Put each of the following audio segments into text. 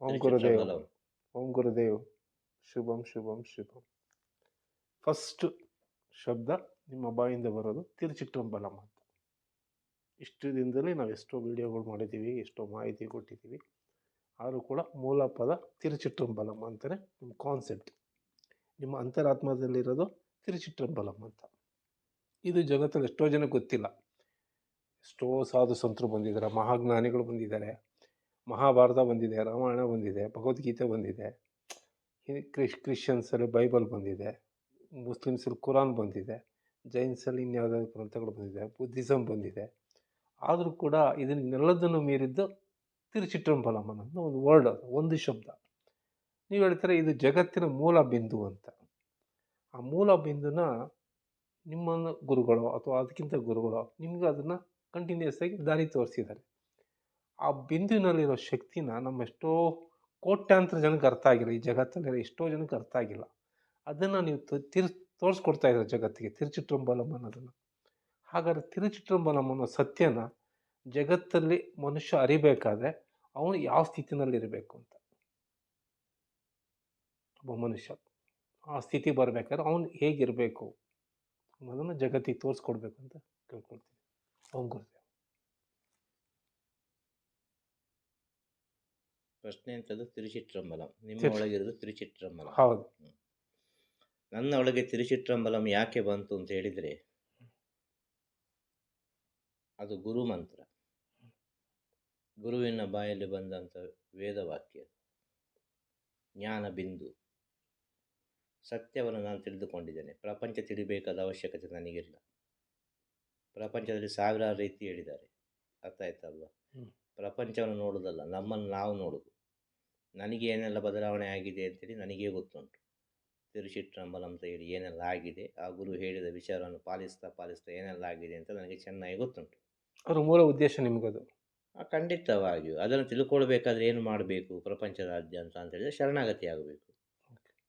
ಓಂ ಗುರುದೇವ್ ತಿರುಚಿಟ್ಟಂಬಲಂ. ಓಂ ಗುರುದೇವ್ ಶುಭಂ ಶುಭಂ ಶುಭಂ ಫಸ್ಟ್ ಶಬ್ದ ನಿಮ್ಮ ಬಾಯಿಂದ ಬರೋದು ತಿರುಚಿಟ್ಟಂಬಲಂ ಅಂತ ಇಷ್ಟು ದಿನದಲ್ಲಿ ನಾವು ಎಷ್ಟೋ ವಿಡಿಯೋಗಳು ಮಾಡಿದ್ದೀವಿ ಎಷ್ಟೋ ಮಾಹಿತಿ ಕೊಟ್ಟಿದ್ದೀವಿ ಆದರೂ ಕೂಡ ಮೂಲ ಪದ ತಿರುಚಿಟ್ಟಂಬಲಂ ಅಂತಲೇ ನಿಮ್ಮ ಕಾನ್ಸೆಪ್ಟ್ ನಿಮ್ಮ ಅಂತರಾತ್ಮದಲ್ಲಿರೋದು ತಿರುಚಿಟ್ಟಂಬಲಂ ಅಂತ ಇದು ಜಗತ್ತಲ್ಲಿ ಎಷ್ಟೋ ಜನಕ್ಕೆ ಗೊತ್ತಿಲ್ಲ ಎಷ್ಟೋ ಸಾಧು ಸಂತರು ಬಂದಿದ್ದಾರೆ ಮಹಾಜ್ಞಾನಿಗಳು ಬಂದಿದ್ದಾರೆ ಮಹಾಭಾರತ ಬಂದಿದೆ, ರಾಮಾಯಣ ಬಂದಿದೆ, ಭಗವದ್ಗೀತೆ ಬಂದಿದೆ ಕ್ರಿಶ್, ಕ್ರಿಶ್ಚಿಯನ್ಸಲ್ಲಿ ಬೈಬಲ್ ಬಂದಿದೆ, ಮುಸ್ಲಿಮ್ಸಲ್ಲಿ ಕುರಾನ್ ಬಂದಿದೆ, ಜೈನ್ಸಲ್ಲಿ ಇನ್ಯಾವುದಾದ್ರು ಗ್ರಂಥಗಳು ಬಂದಿದೆ ಬುದ್ಧಿಸಮ್ ಬಂದಿದೆ. ಆದರೂ ಕೂಡ ಇದನ್ನೆಲ್ಲದನ್ನು ಮೀರಿದ್ದು ತಿರುಚಿಟ್ರಂಬಲಂ ಅನ್ನೋದು ಒಂದು ವರ್ಡ್ ಅದು, ಒಂದು ಶಬ್ದ. ನೀವು ಹೇಳ್ತಾರೆ ಇದು ಜಗತ್ತಿನ ಮೂಲ ಬಿಂದು ಅಂತ. ಆ ಮೂಲ ಬಿಂದುನ ನಿಮ್ಮ ಗುರುಗಳು ಅಥವಾ ಅದಕ್ಕಿಂತ ಗುರುಗಳು ನಿಮ್ಗೆ ಅದನ್ನು ಕಂಟಿನ್ಯೂಸ್ ಆಗಿ ದಾರಿ ತೋರಿಸಿದ್ದಾರೆ. ಆ ಬಿಂದುವಿನಲ್ಲಿರೋ ಶಕ್ತಿನ ನಮ್ಮ ಎಷ್ಟೋ ಕೋಟ್ಯಾಂತರ ಜನಕ್ಕೆ ಅರ್ಥ ಆಗಿಲ್ಲ. ಈ ಜಗತ್ತಲ್ಲಿರೋ ಎಷ್ಟೋ ಜನಕ್ಕೆ ಅರ್ಥ ಆಗಿಲ್ಲ. ಅದನ್ನು ನೀವು ತಿರ್, ತೋರಿಸ್ಕೊಡ್ತಾ ಇದ್ದಾರೆ ಜಗತ್ತಿಗೆ, ತಿರುಚಿಟ್ರಂಬಲಂ ಅನ್ನೋದನ್ನು. ಹಾಗಾದ್ರೆ ತಿರುಚಿಟ್ರಂಬಲಂ ಅನ್ನೋ ಸತ್ಯನ ಜಗತ್ತಲ್ಲಿ ಮನುಷ್ಯ ಅರಿಬೇಕಾದ್ರೆ ಅವನು ಯಾವ ಸ್ಥಿತಿನಲ್ಲಿರಬೇಕು ಅಂತ. ಒಬ್ಬ ಮನುಷ್ಯ ಆ ಸ್ಥಿತಿ ಬರಬೇಕಾದ್ರೆ ಅವನು ಹೇಗಿರಬೇಕು ಅನ್ನೋದನ್ನು ಜಗತ್ತಿಗೆ ತೋರಿಸ್ಕೊಡ್ಬೇಕು ಅಂತ ಕೇಳ್ಕೊಳ್ತೀನಿ. ಅವ್ನು ಗುರುದೇವ್. ಪ್ರಶ್ನೆ ಅಂತದ್ದು ತಿರುಚಿಟ್ರಂಬಲಂ. ನಿಮ್ಮ ಒಳಗಿರೋದು ತಿರುಚಿಟ್ರಂಬಲಂ. ಹೌದು. ನನ್ನ ಒಳಗೆ ತಿರುಚಿಟ್ರಂಬಲಂ ಯಾಕೆ ಬಂತು ಅಂತ ಹೇಳಿದರೆ ಅದು ಗುರು ಮಂತ್ರ. ಗುರುವಿನ ಬಾಯಲ್ಲಿ ಬಂದಂಥ ವೇದವಾಕ್ಯ ಜ್ಞಾನ ಬಿಂದು. ಸತ್ಯವನ್ನು ನಾನು ತಿಳಿದುಕೊಂಡಿದ್ದೇನೆ. ಪ್ರಪಂಚ ತಿಳಿಬೇಕಾದ ಅವಶ್ಯಕತೆ ನನಗಿಲ್ಲ. ಪ್ರಪಂಚದಲ್ಲಿ ಸಾವಿರಾರು ರೀತಿ ಹೇಳಿದ್ದಾರೆ. ಅರ್ಥ ಆಯ್ತಲ್ವಾ ಹ್ಮ್. ಪ್ರಪಂಚವನ್ನು ನೋಡೋದಲ್ಲ ನಮ್ಮನ್ನು ನಾವು ನೋಡೋದು ನನಗೆ ಏನೆಲ್ಲ ಬದಲಾವಣೆ ಆಗಿದೆ ಅಂತೇಳಿ ನನಗೇ ಗೊತ್ತುಂಟು. ತಿರುಚಿಟ್ರಂಬಲಂ ಅಂತ ಹೇಳಿ ಏನೆಲ್ಲ ಆಗಿದೆ ಆ ಗುರು ಹೇಳಿದ ವಿಚಾರವನ್ನು ಪಾಲಿಸ್ತಾ ಪಾಲಿಸ್ತಾ ಏನೆಲ್ಲ ಆಗಿದೆ ಅಂತ ನನಗೆ ಚೆನ್ನಾಗಿ ಗೊತ್ತುಂಟು. ಅವರ ಮೂಲ ಉದ್ದೇಶ ನಿಮಗದು. ಖಂಡಿತವಾಗಿಯೂ. ಅದನ್ನು ತಿಳ್ಕೊಳ್ಬೇಕಾದ್ರೆ ಏನು ಮಾಡಬೇಕು? ಪ್ರಪಂಚದಾದ್ಯಂತ ಅಂತ ಹೇಳಿದರೆ ಶರಣಾಗತಿ ಆಗಬೇಕು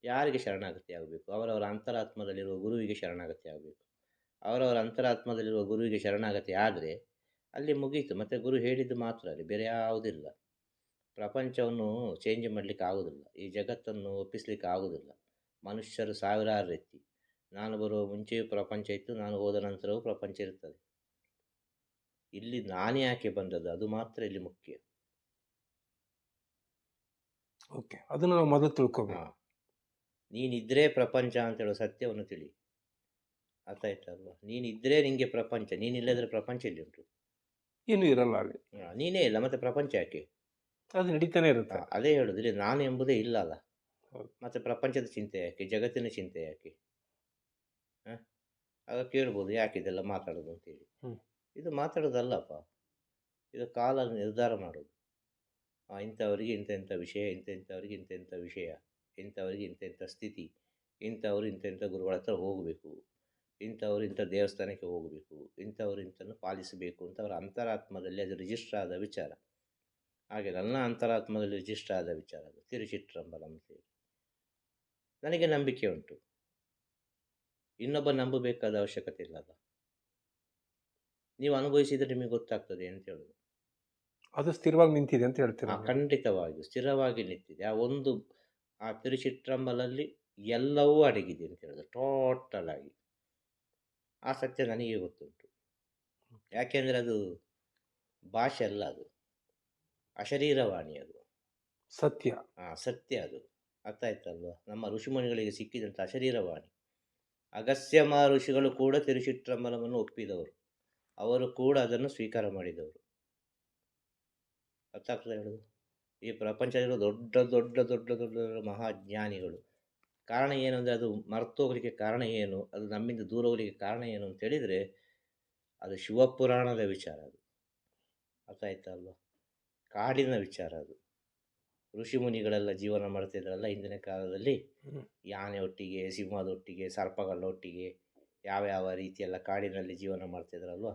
ಯಾರಿಗೆ ಶರಣಾಗತಿ ಆಗಬೇಕು ಅವರವರ ಅಂತರಾತ್ಮದಲ್ಲಿರುವ ಗುರುವಿಗೆ ಶರಣಾಗತಿ ಆಗಬೇಕು ಅವರವರ ಅಂತರಾತ್ಮದಲ್ಲಿರುವ ಗುರುವಿಗೆ ಶರಣಾಗತಿ ಆದರೆ ಅಲ್ಲಿ ಮುಗೀತು. ಮತ್ತು ಗುರು ಹೇಳಿದ್ದು ಮಾತ್ರ ಅಲ್ಲಿ ಬೇರೆ ಯಾವುದಿಲ್ಲ. ಪ್ರಪಂಚವನ್ನು ಚೇಂಜ್ ಮಾಡಲಿಕ್ಕೆ ಆಗೋದಿಲ್ಲ. ಈ ಜಗತ್ತನ್ನು ಒಪ್ಪಿಸ್ಲಿಕ್ಕೆ ಆಗೋದಿಲ್ಲ. ಮನುಷ್ಯರು ಸಾವಿರಾರು ರೀತಿ. ನಾನು ಬರುವ ಮುಂಚೆಯೂ ಪ್ರಪಂಚ ಇತ್ತು ನಾನು ಹೋದ ನಂತರವೂ ಪ್ರಪಂಚ ಇರ್ತದೆ ಇಲ್ಲಿ ನಾನು ಯಾಕೆ ಬಂದದ್ದು? ಅದು ಮಾತ್ರ ಇಲ್ಲಿ ಮುಖ್ಯ. ಓಕೆ ಅದನ್ನು ನಾವು ಮೊದಲು ತಿಳ್ಕೊಬೇಕು. ನೀನಿದ್ರೆ ನೀನಿದ್ದರೆ ಪ್ರಪಂಚ ಅಂತ ಹೇಳೋ ಸತ್ಯವನ್ನು ತಿಳಿ. ಅರ್ಥ ಆಯ್ತಲ್ವಾ ನೀನಿದ್ರೆ ನಿನಗೆ ಪ್ರಪಂಚ. ನೀನಿಲ್ಲದ್ರೆ ಪ್ರಪಂಚ ಇಲ್ಲಿ ಉಂಟು? ಏನು ಇರಲ್ಲ ಅಲ್ಲಿ. ನೀನೇ ಇಲ್ಲ. ಮತ್ತೆ ಪ್ರಪಂಚ ಯಾಕೆ? ಅದು ನಡೀತಾನೆ ಇರುತ್ತೆ. ಅದೇ ಹೇಳೋದು. ಇಲ್ಲಿ ನಾನು ಎಂಬುದೇ ಇಲ್ಲ ಅಲ್ಲ. ಹೌದು. ಮತ್ತು ಪ್ರಪಂಚದ ಚಿಂತೆ ಯಾಕೆ? ಜಗತ್ತಿನ ಚಿಂತೆ ಯಾಕೆ? ಹಾಂ? ಆಗ ಕೇಳ್ಬೋದು ಯಾಕೆ ಇದೆಲ್ಲ ಮಾತಾಡೋದು ಅಂತೇಳಿ. ಹ್ಮ್. ಇದು ಮಾತಾಡೋದಲ್ಲಪ್ಪ. ಇದು ಕಾಲ ನಿರ್ಧಾರ ಮಾಡೋದು. ಆ, ಇಂಥವರಿಗೆ ಇಂಥ ಇಂಥ ವಿಷಯ ಇಂಥ ಇಂಥವ್ರಿಗೆ ಇಂಥ ಇಂಥ ವಿಷಯ ಇಂಥವ್ರಿಗೆ ಇಂಥ ಇಂಥ ಸ್ಥಿತಿ ಇಂಥವ್ರು ಇಂಥ ಇಂಥ ಗುರುಗಳ ಹತ್ರ ಹೋಗಬೇಕು ಇಂಥವ್ರು ಇಂಥ ದೇವಸ್ಥಾನಕ್ಕೆ ಹೋಗಬೇಕು ಇಂಥವ್ರು ಇಂಥನ್ನು ಪಾಲಿಸಬೇಕು ಅಂತ ಅವರ ಅಂತರಾತ್ಮದಲ್ಲಿ ಅದು ರಿಜಿಸ್ಟರ್ ಆದ ವಿಚಾರ. ಹಾಗೆ ನನ್ನ ಅಂತರಾತ್ಮದಲ್ಲಿ ರಿಜಿಸ್ಟರ್ ಆದ ವಿಚಾರ ಅದು. ತಿರುಚಿಟ್ರಂಬಲಂ ನನಗೆ ನಂಬಿಕೆ ಉಂಟು. ಇನ್ನೊಬ್ಬ ನಂಬಬೇಕಾದ ಅವಶ್ಯಕತೆ ಇಲ್ಲ ಅದು ನೀವು ಅನುಭವಿಸಿದರೆ ನಿಮಗೆ ಗೊತ್ತಾಗ್ತದೆ ಅಂತ ಹೇಳೋದು. ಅದು ಸ್ಥಿರವಾಗಿ ನಿಂತಿದೆ ಅಂತ ಹೇಳ್ತೀರಾ ಖಂಡಿತವಾಗಿ ಖಂಡಿತವಾಗಿಯೂ ಸ್ಥಿರವಾಗಿ ನಿಂತಿದೆ. ಆ ಒಂದು ಆ ತಿರುಚಿತ್ರಂಬಲಲ್ಲಿ ಎಲ್ಲವೂ ಅಡಗಿದೆ ಅಂತ ಹೇಳೋದು. ಟೋಟಲ್ ಆಗಿ. ಆ ಸತ್ಯ ನನಗೆ ಗೊತ್ತುಂಟು. ಯಾಕೆಂದರೆ ಅದು ಭಾಷೆ ಅಲ್ಲ ಅದು. ಅಶರೀರವಾಣಿ ಅದು. ಸತ್ಯ. ಆ ಸತ್ಯ ಅದು. ಅರ್ಥ ಆಯ್ತಲ್ವ? ನಮ್ಮ ಋಷಿಮುನಿಗಳಿಗೆ ಸಿಕ್ಕಿದಂಥ ಅಶರೀರವಾಣಿ. ಅಗಸ್ತ್ಯ ಮಹ ಋಷಿಗಳು ಕೂಡ ತಿರುಚಿಟ್ರಂಬಲವನ್ನು ಒಪ್ಪಿದವರು. ಅವರು ಕೂಡ ಅದನ್ನು ಸ್ವೀಕಾರ ಮಾಡಿದವರು. ಅರ್ಥ ಆಗ್ತದೆ ಹೇಳೋದು? ಈ ಪ್ರಪಂಚದಲ್ಲಿರೋ ದೊಡ್ಡ ದೊಡ್ಡ ದೊಡ್ಡ ದೊಡ್ಡ ದೊಡ್ಡ ಮಹಾಜ್ಞಾನಿಗಳು. ಕಾರಣ ಏನು ಅಂದರೆ ಅದು ಮರ್ತೋಗ್ಲಿಕ್ಕೆ ಕಾರಣ ಏನು? ಅದು ನಮ್ಮಿಂದ ದೂರ ಹೋಗ್ಲಿಕ್ಕೆ ಕಾರಣ ಏನು ಅಂತ ಹೇಳಿದರೆ ಅದು ಶಿವಪುರಾಣದ ವಿಚಾರ ಅದು. ಅರ್ಥ ಆಯ್ತಾ ಅಲ್ವಾ ಕಾಡಿನ ವಿಚಾರ ಅದು. ಋಷಿ ಮುನಿಗಳೆಲ್ಲ ಜೀವನ ಮಾಡ್ತಿದ್ರಲ್ಲ ಹಿಂದಿನ ಕಾಲದಲ್ಲಿ. ಯಾನೆ ಒಟ್ಟಿಗೆ ಸಿಂಹದೊಟ್ಟಿಗೆ ಸರ್ಪಗಳೊಟ್ಟಿಗೆ ಯಾವ ಯಾವ ರೀತಿಯೆಲ್ಲ ಕಾಡಿನಲ್ಲಿ ಜೀವನ ಮಾಡ್ತಿದ್ರಲ್ವ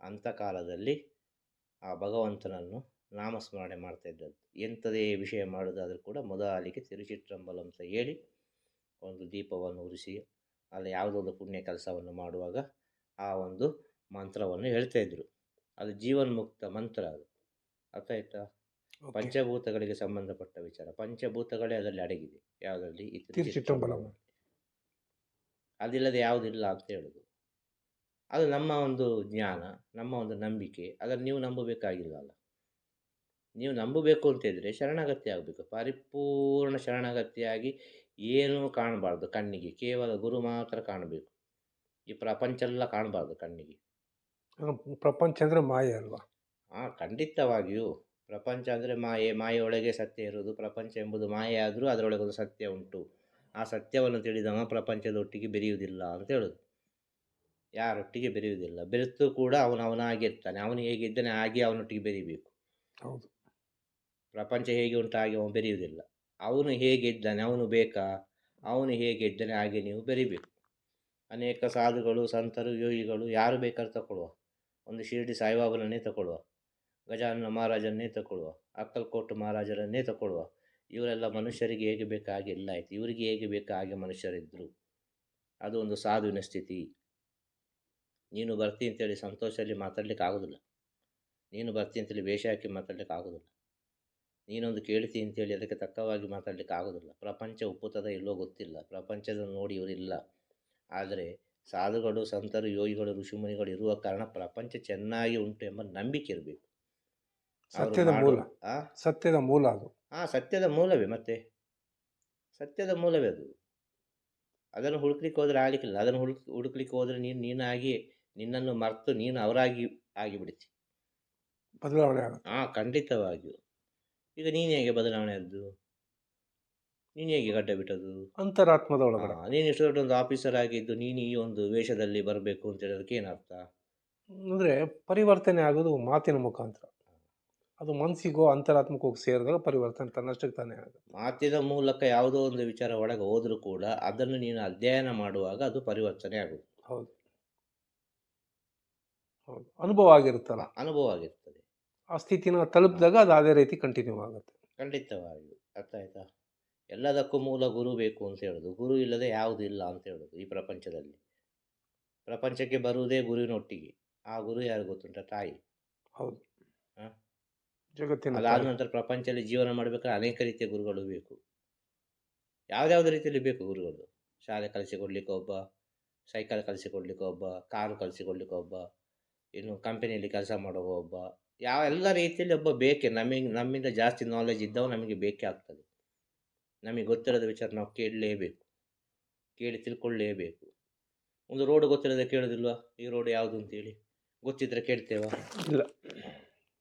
ಅಂಥ ಕಾಲದಲ್ಲಿ ಆ ಭಗವಂತನನ್ನು ನಾಮಸ್ಮರಣೆ ಮಾಡ್ತಾ ಇದ್ದದ್ದು. ಎಂಥದೇ ವಿಷಯ ಮಾಡೋದಾದರೂ ಕೂಡ ಮೊದಲಿಗೆ ತಿರುಚಿಟ್ರಂಬಲ್ ಅಂತ ಹೇಳಿ ಒಂದು ದೀಪವನ್ನು ಉರಿಸಿ ಅಲ್ಲಿ ಯಾವುದೊಂದು ಪುಣ್ಯ ಕೆಲಸವನ್ನು ಮಾಡುವಾಗ ಆ ಒಂದು ಮಂತ್ರವನ್ನು ಹೇಳ್ತಾ ಇದ್ರು. ಅದು ಜೀವನ್ಮುಕ್ತ ಮಂತ್ರ ಅದು. ಅರ್ಥ ಆಯ್ತಾ? ಪಂಚಭೂತಗಳಿಗೆ ಸಂಬಂಧಪಟ್ಟ ವಿಚಾರ. ಪಂಚಭೂತಗಳೇ ಅದರಲ್ಲಿ ಅಡಗಿದೆ. ಯಾವುದರಲ್ಲಿ. ಅದಿಲ್ಲದೆ ಯಾವುದಿಲ್ಲ ಅಂತ ಹೇಳುದು. ಅದು ನಮ್ಮ ಒಂದು ಜ್ಞಾನ ನಮ್ಮ ಒಂದು ನಂಬಿಕೆ. ಅದನ್ನು ನೀವು ನಂಬಬೇಕಾಗಿಲ್ಲ ಅಲ್ಲ. ನೀವು ನಂಬಬೇಕು ಅಂತಿದ್ರೆ ಶರಣಾಗತಿ ಆಗಬೇಕು. ಪರಿಪೂರ್ಣ ಶರಣಾಗತಿಯಾಗಿ ಏನೂ ಕಾಣಬಾರ್ದು ಕಣ್ಣಿಗೆ. ಕೇವಲ ಗುರು ಮಾತ್ರ ಕಾಣಬೇಕು. ಈ ಪ್ರಪಂಚ ಎಲ್ಲ ಕಾಣಬಾರ್ದು ಕಣ್ಣಿಗೆ. ಪ್ರಪಂಚ ಅಂದರೆ ಮಾಯ ಅಲ್ವಾ? ಹಾಂ ಖಂಡಿತವಾಗಿಯೂ ಪ್ರಪಂಚ ಅಂದರೆ ಮಾಯೆ ಮಾಯೆಯೊಳಗೆ ಸತ್ಯ ಇರುವುದು ಪ್ರಪಂಚ ಎಂಬುದು ಮಾಯೆ ಆದರೂ ಅದರೊಳಗೆ ಒಂದು ಸತ್ಯ ಉಂಟು. ಆ ಸತ್ಯವನ್ನು ತಿಳಿದವ ಪ್ರಪಂಚದೊಟ್ಟಿಗೆ ಬೆರೆಯುವುದಿಲ್ಲ ಅಂತ ಹೇಳೋದು. ಯಾರೊಟ್ಟಿಗೆ ಬೆರೆಯುವುದಿಲ್ಲ. ಬೆರೆತು ಕೂಡ ಅವನು ಅವನಾಗಿರ್ತಾನೆ ಅವನು ಹೇಗಿದ್ದಾನೆ ಹಾಗೆ ಅವನೊಟ್ಟಿಗೆ ಬೆರೀಬೇಕು. ಹೌದು. ಪ್ರಪಂಚ ಹೇಗೆ ಉಂಟು ಹಾಗೆ ಅವನು ಬೆರೆಯುವುದಿಲ್ಲ. ಅವನು ಹೇಗೆ ಇದ್ದಾನೆ ಅವನು ಬೇಕಾ? ಅವನು ಹೇಗೆ ಇದ್ದಾನೆ ಹಾಗೆ ನೀವು ಬೆರೀಬೇಕು. ಅನೇಕ ಸಾಧುಗಳು ಸಂತರು ಯೋಗಿಗಳು ಯಾರು ಬೇಕಾದ್ರೂ ತಗೊಳ್ಳುವ. ಒಂದು ಶಿರಡಿ ಸಾಯಿಬಾಬನನ್ನೇ ತಗೊಳ್ಳುವ. ಗಜಾನನ ಮಹಾರಾಜನ್ನೇ ತಗೊಳ್ಳುವ ಅಕ್ಕಲ್ಕೋಟು ಮಹಾರಾಜರನ್ನೇ ತಗೊಳ್ಳುವ ಇವರೆಲ್ಲ ಮನುಷ್ಯರಿಗೆ ಹೇಗೆ ಬೇಕು ಹಾಗೆ ಆಯ್ತು. ಇವರಿಗೆ ಹೇಗೆ ಬೇಕು ಮನುಷ್ಯರಿದ್ದರು ಅದು ಒಂದು ಸಾಧುವಿನ ಸ್ಥಿತಿ. ನೀನು ಬರ್ತೀನಿ ಅಂತೇಳಿ ಸಂತೋಷದಲ್ಲಿ ಮಾತಾಡ್ಲಿಕ್ಕೆ ಆಗೋದಿಲ್ಲ. ನೀನು ಬರ್ತೀನಿ ಅಂತೇಳಿ ವೇಷ ಹಾಕಿ ಮಾತಾಡ್ಲಿಕ್ಕೆ ಆಗೋದಿಲ್ಲ. ನೀನೊಂದು ಕೇಳ್ತೀನಿ ಅಂತೇಳಿ ಅದಕ್ಕೆ ತಕ್ಕವಾಗಿ ಮಾತಾಡ್ಲಿಕ್ಕೆ ಆಗೋದಿಲ್ಲ. ಪ್ರಪಂಚ ಒಪ್ಪುತ್ತದ ಇಲ್ಲೋ ಗೊತ್ತಿಲ್ಲ. ಪ್ರಪಂಚದ ನೋಡಿ ಇವರಿಲ್ಲ ಆದರೆ ಸಾಧುಗಳು, ಸಂತರು, ಯೋಗಿಗಳು, ಋಷಿಮುನಿಗಳು ಇರುವ ಕಾರಣ ಪ್ರಪಂಚ ಚೆನ್ನಾಗಿ ಉಂಟು ಎಂಬ ನಂಬಿಕೆ ಇರಬೇಕು. ಸತ್ಯದ ಮೂಲ. ಆ? ಸತ್ಯದ ಮೂಲ ಅದು. ಆ ಸತ್ಯದ ಮೂಲವೇ ಮತ್ತೆ? ಸತ್ಯದ ಮೂಲವೇ ಅದು. ಅದನ್ನು ಹುಡುಕ್ಲಿಕ್ಕೆ ಹೋದರೆ ಆಗಲಿಕ್ಕಿಲ್ಲ. ಅದನ್ನು ಹುಡುಕ್ ಹುಡುಕ್ಲಿಕ್ಕೆ ಹೋದರೆ ನೀನು ನೀನಾಗಿ ನಿನ್ನನ್ನು ಮರೆತು ನೀನು ಅವರಾಗಿ ಆಗಿಬಿಡ್ತಿ. ಬದಲಾವಣೆ ಹಾಂ ಖಂಡಿತವಾಗಿಯೂ. ಈಗ ನೀನು ಹೇಗೆ ಬದಲಾವಣೆ ಆದ್ದು? ನೀನು ಹೇಗೆ ಗಡ್ಡ ಬಿಟ್ಟದು ಅಂತರಾತ್ಮದ ಒಳಗಡೆ. ನೀನು ಇಷ್ಟು ದೊಡ್ಡ ಒಂದು ಆಫೀಸರ್ ಆಗಿದ್ದು ನೀನು ಈ ಒಂದು ವೇಷದಲ್ಲಿ ಬರಬೇಕು ಅಂತ ಹೇಳೋದಕ್ಕೆ ಏನರ್ಥ ಅಂದರೆ ಪರಿವರ್ತನೆ ಆಗೋದು ಮಾತಿನ ಮುಖಾಂತರ. ಅದು ಮನಸ್ಸಿಗೋ ಅಂತರಾತ್ಮಕವಾಗಿ ಹೋಗಿ ಸೇರಿದಾಗ ಪರಿವರ್ತನೆ ತನ್ನಷ್ಟಕ್ಕೆ ತಾನೇ ಆಗುತ್ತೆ. ಮಾತಿನ ಮೂಲಕ ಯಾವುದೋ ಒಂದು ವಿಚಾರ ಒಳಗೆ ಹೋದರೂ ಕೂಡ ಅದನ್ನು ನೀನು ಅಧ್ಯಯನ ಮಾಡುವಾಗ ಅದು ಪರಿವರ್ತನೆ ಆಗುತ್ತೆ ಹೌದು. ಹೌದು. ಅನುಭವ ಆಗಿರುತ್ತಲ್ಲ. ಅನುಭವ ಆಗಿರ್ತದೆ. ಆ ಸ್ಥಿತಿನ ತಲುಪಿದಾಗ ಅದು ಅದೇ ರೀತಿ ಕಂಟಿನ್ಯೂ ಆಗುತ್ತೆ. ಖಂಡಿತವಾಗಿಯೂ. ಅರ್ಥ ಆಯ್ತಾ? ಎಲ್ಲದಕ್ಕೂ ಮೂಲ ಗುರು ಬೇಕು ಅಂತ ಹೇಳೋದು. ಗುರು ಇಲ್ಲದೆ ಯಾವುದೂ ಇಲ್ಲ ಅಂತ ಹೇಳೋದು ಈ ಪ್ರಪಂಚದಲ್ಲಿ. ಪ್ರಪಂಚಕ್ಕೆ ಬರುವುದೇ ಗುರುವಿನೊಟ್ಟಿಗೆ ಆ ಗುರು ಯಾರು ಗೊತ್ತುಂಟ? ತಾಯಿ. ಹೌದು? ಜಗತ್ತಿನ ಅದಾದ. ನಂತರ ಪ್ರಪಂಚದಲ್ಲಿ ಜೀವನ ಮಾಡಬೇಕಾದ್ರೆ ಅನೇಕ ರೀತಿಯ ಗುರುಗಳು ಬೇಕು. ಯಾವುದ್ಯಾವ್ದು ರೀತಿಯಲ್ಲಿ ಬೇಕು ಗುರುಗಳು? ಶಾಲೆ ಕಲಿಸಿಕೊಡ್ಲಿಕ್ಕೆ ಒಬ್ಬ ಸೈಕಲ್ ಕಲಿಸಿಕೊಡ್ಲಿಕ್ಕೆ ಒಬ್ಬ ಕಾರು ಕಲಿಸಿಕೊಡ್ಲಿಕ್ಕೆ ಒಬ್ಬ ಇನ್ನು ಕಂಪನಿಯಲ್ಲಿ ಕೆಲಸ ಮಾಡುವ ಒಬ್ಬ ಯಾವ ಎಲ್ಲ ರೀತಿಯಲ್ಲಿ ಒಬ್ಬ ಬೇಕೇ? ನಮಗೆ ನಮ್ಮಿಂದ ಜಾಸ್ತಿ ನಾಲೆಜ್ ಇದ್ದವ ನಮಗೆ ಬೇಕೇ ಆಗ್ತದೆ. ನಮಗೆ ಗೊತ್ತಿರೋದ ವಿಚಾರ ನಾವು ಕೇಳಲೇಬೇಕು. ಕೇಳಿ ತಿಳ್ಕೊಳ್ಳೇಬೇಕು. ಒಂದು ರೋಡ್ ಗೊತ್ತಿರೋದೇ ಕೇಳೋದಿಲ್ವಾ? ಈ ರೋಡ್ ಯಾವುದು ಅಂತೇಳಿ? ಗೊತ್ತಿದ್ರೆ ಕೇಳ್ತೇವಾ? ಇಲ್ಲ.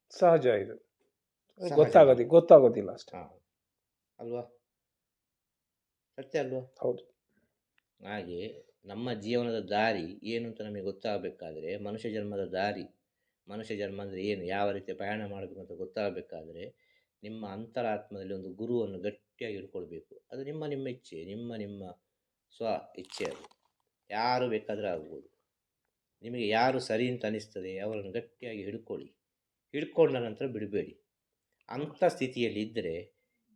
ಸಹಜ ಇದು. ಸಹಜ. ಗೊತ್ತಾಗೋದಿ ಗೊತ್ತಾಗೋದಿಲ್ಲ ಅಷ್ಟೇ. ಹಾಂ. ಅಲ್ವಾ? ಸತ್ಯ ಅಲ್ವಾ? ಹೌದು. ಹಾಗೆ ನಮ್ಮ ಜೀವನದ ದಾರಿ ಏನು ಅಂತ ನಮಗೆ ಗೊತ್ತಾಗಬೇಕಾದ್ರೆ ಮನುಷ್ಯ ಜನ್ಮದ ದಾರಿ. ಮನುಷ್ಯ ಜನ್ಮ ಅಂದರೆ ಏನು? ಯಾವ ರೀತಿ ಪ್ರಯಾಣ ಮಾಡಬೇಕು ಅಂತ ಗೊತ್ತಾಗಬೇಕಾದ್ರೆ ನಿಮ್ಮ ಅಂತರಾತ್ಮದಲ್ಲಿ ಒಂದು ಗುರುವನ್ನು ಗಟ್ಟಿಯಾಗಿ ಇಟ್ಕೊಳ್ಬೇಕು ಅದು ನಿಮ್ಮ ನಿಮ್ಮ ಇಚ್ಛೆ ನಿಮ್ಮ ನಿಮ್ಮ ಸ್ವ ಇಚ್ಛೆ ಅದು. ಯಾರು ಬೇಕಾದರೂ ಆಗ್ಬೋದು. ನಿಮಗೆ ಯಾರು ಸರಿ ಅಂತ ಅನ್ನಿಸ್ತದೆ ಅವರನ್ನು ಗಟ್ಟಿಯಾಗಿ ಹಿಡ್ಕೊಳ್ಳಿ. ಹಿಡ್ಕೊಂಡ ನಂತರ ಬಿಡಬೇಡಿ. ಅಂಥ ಸ್ಥಿತಿಯಲ್ಲಿ ಇದ್ದರೆ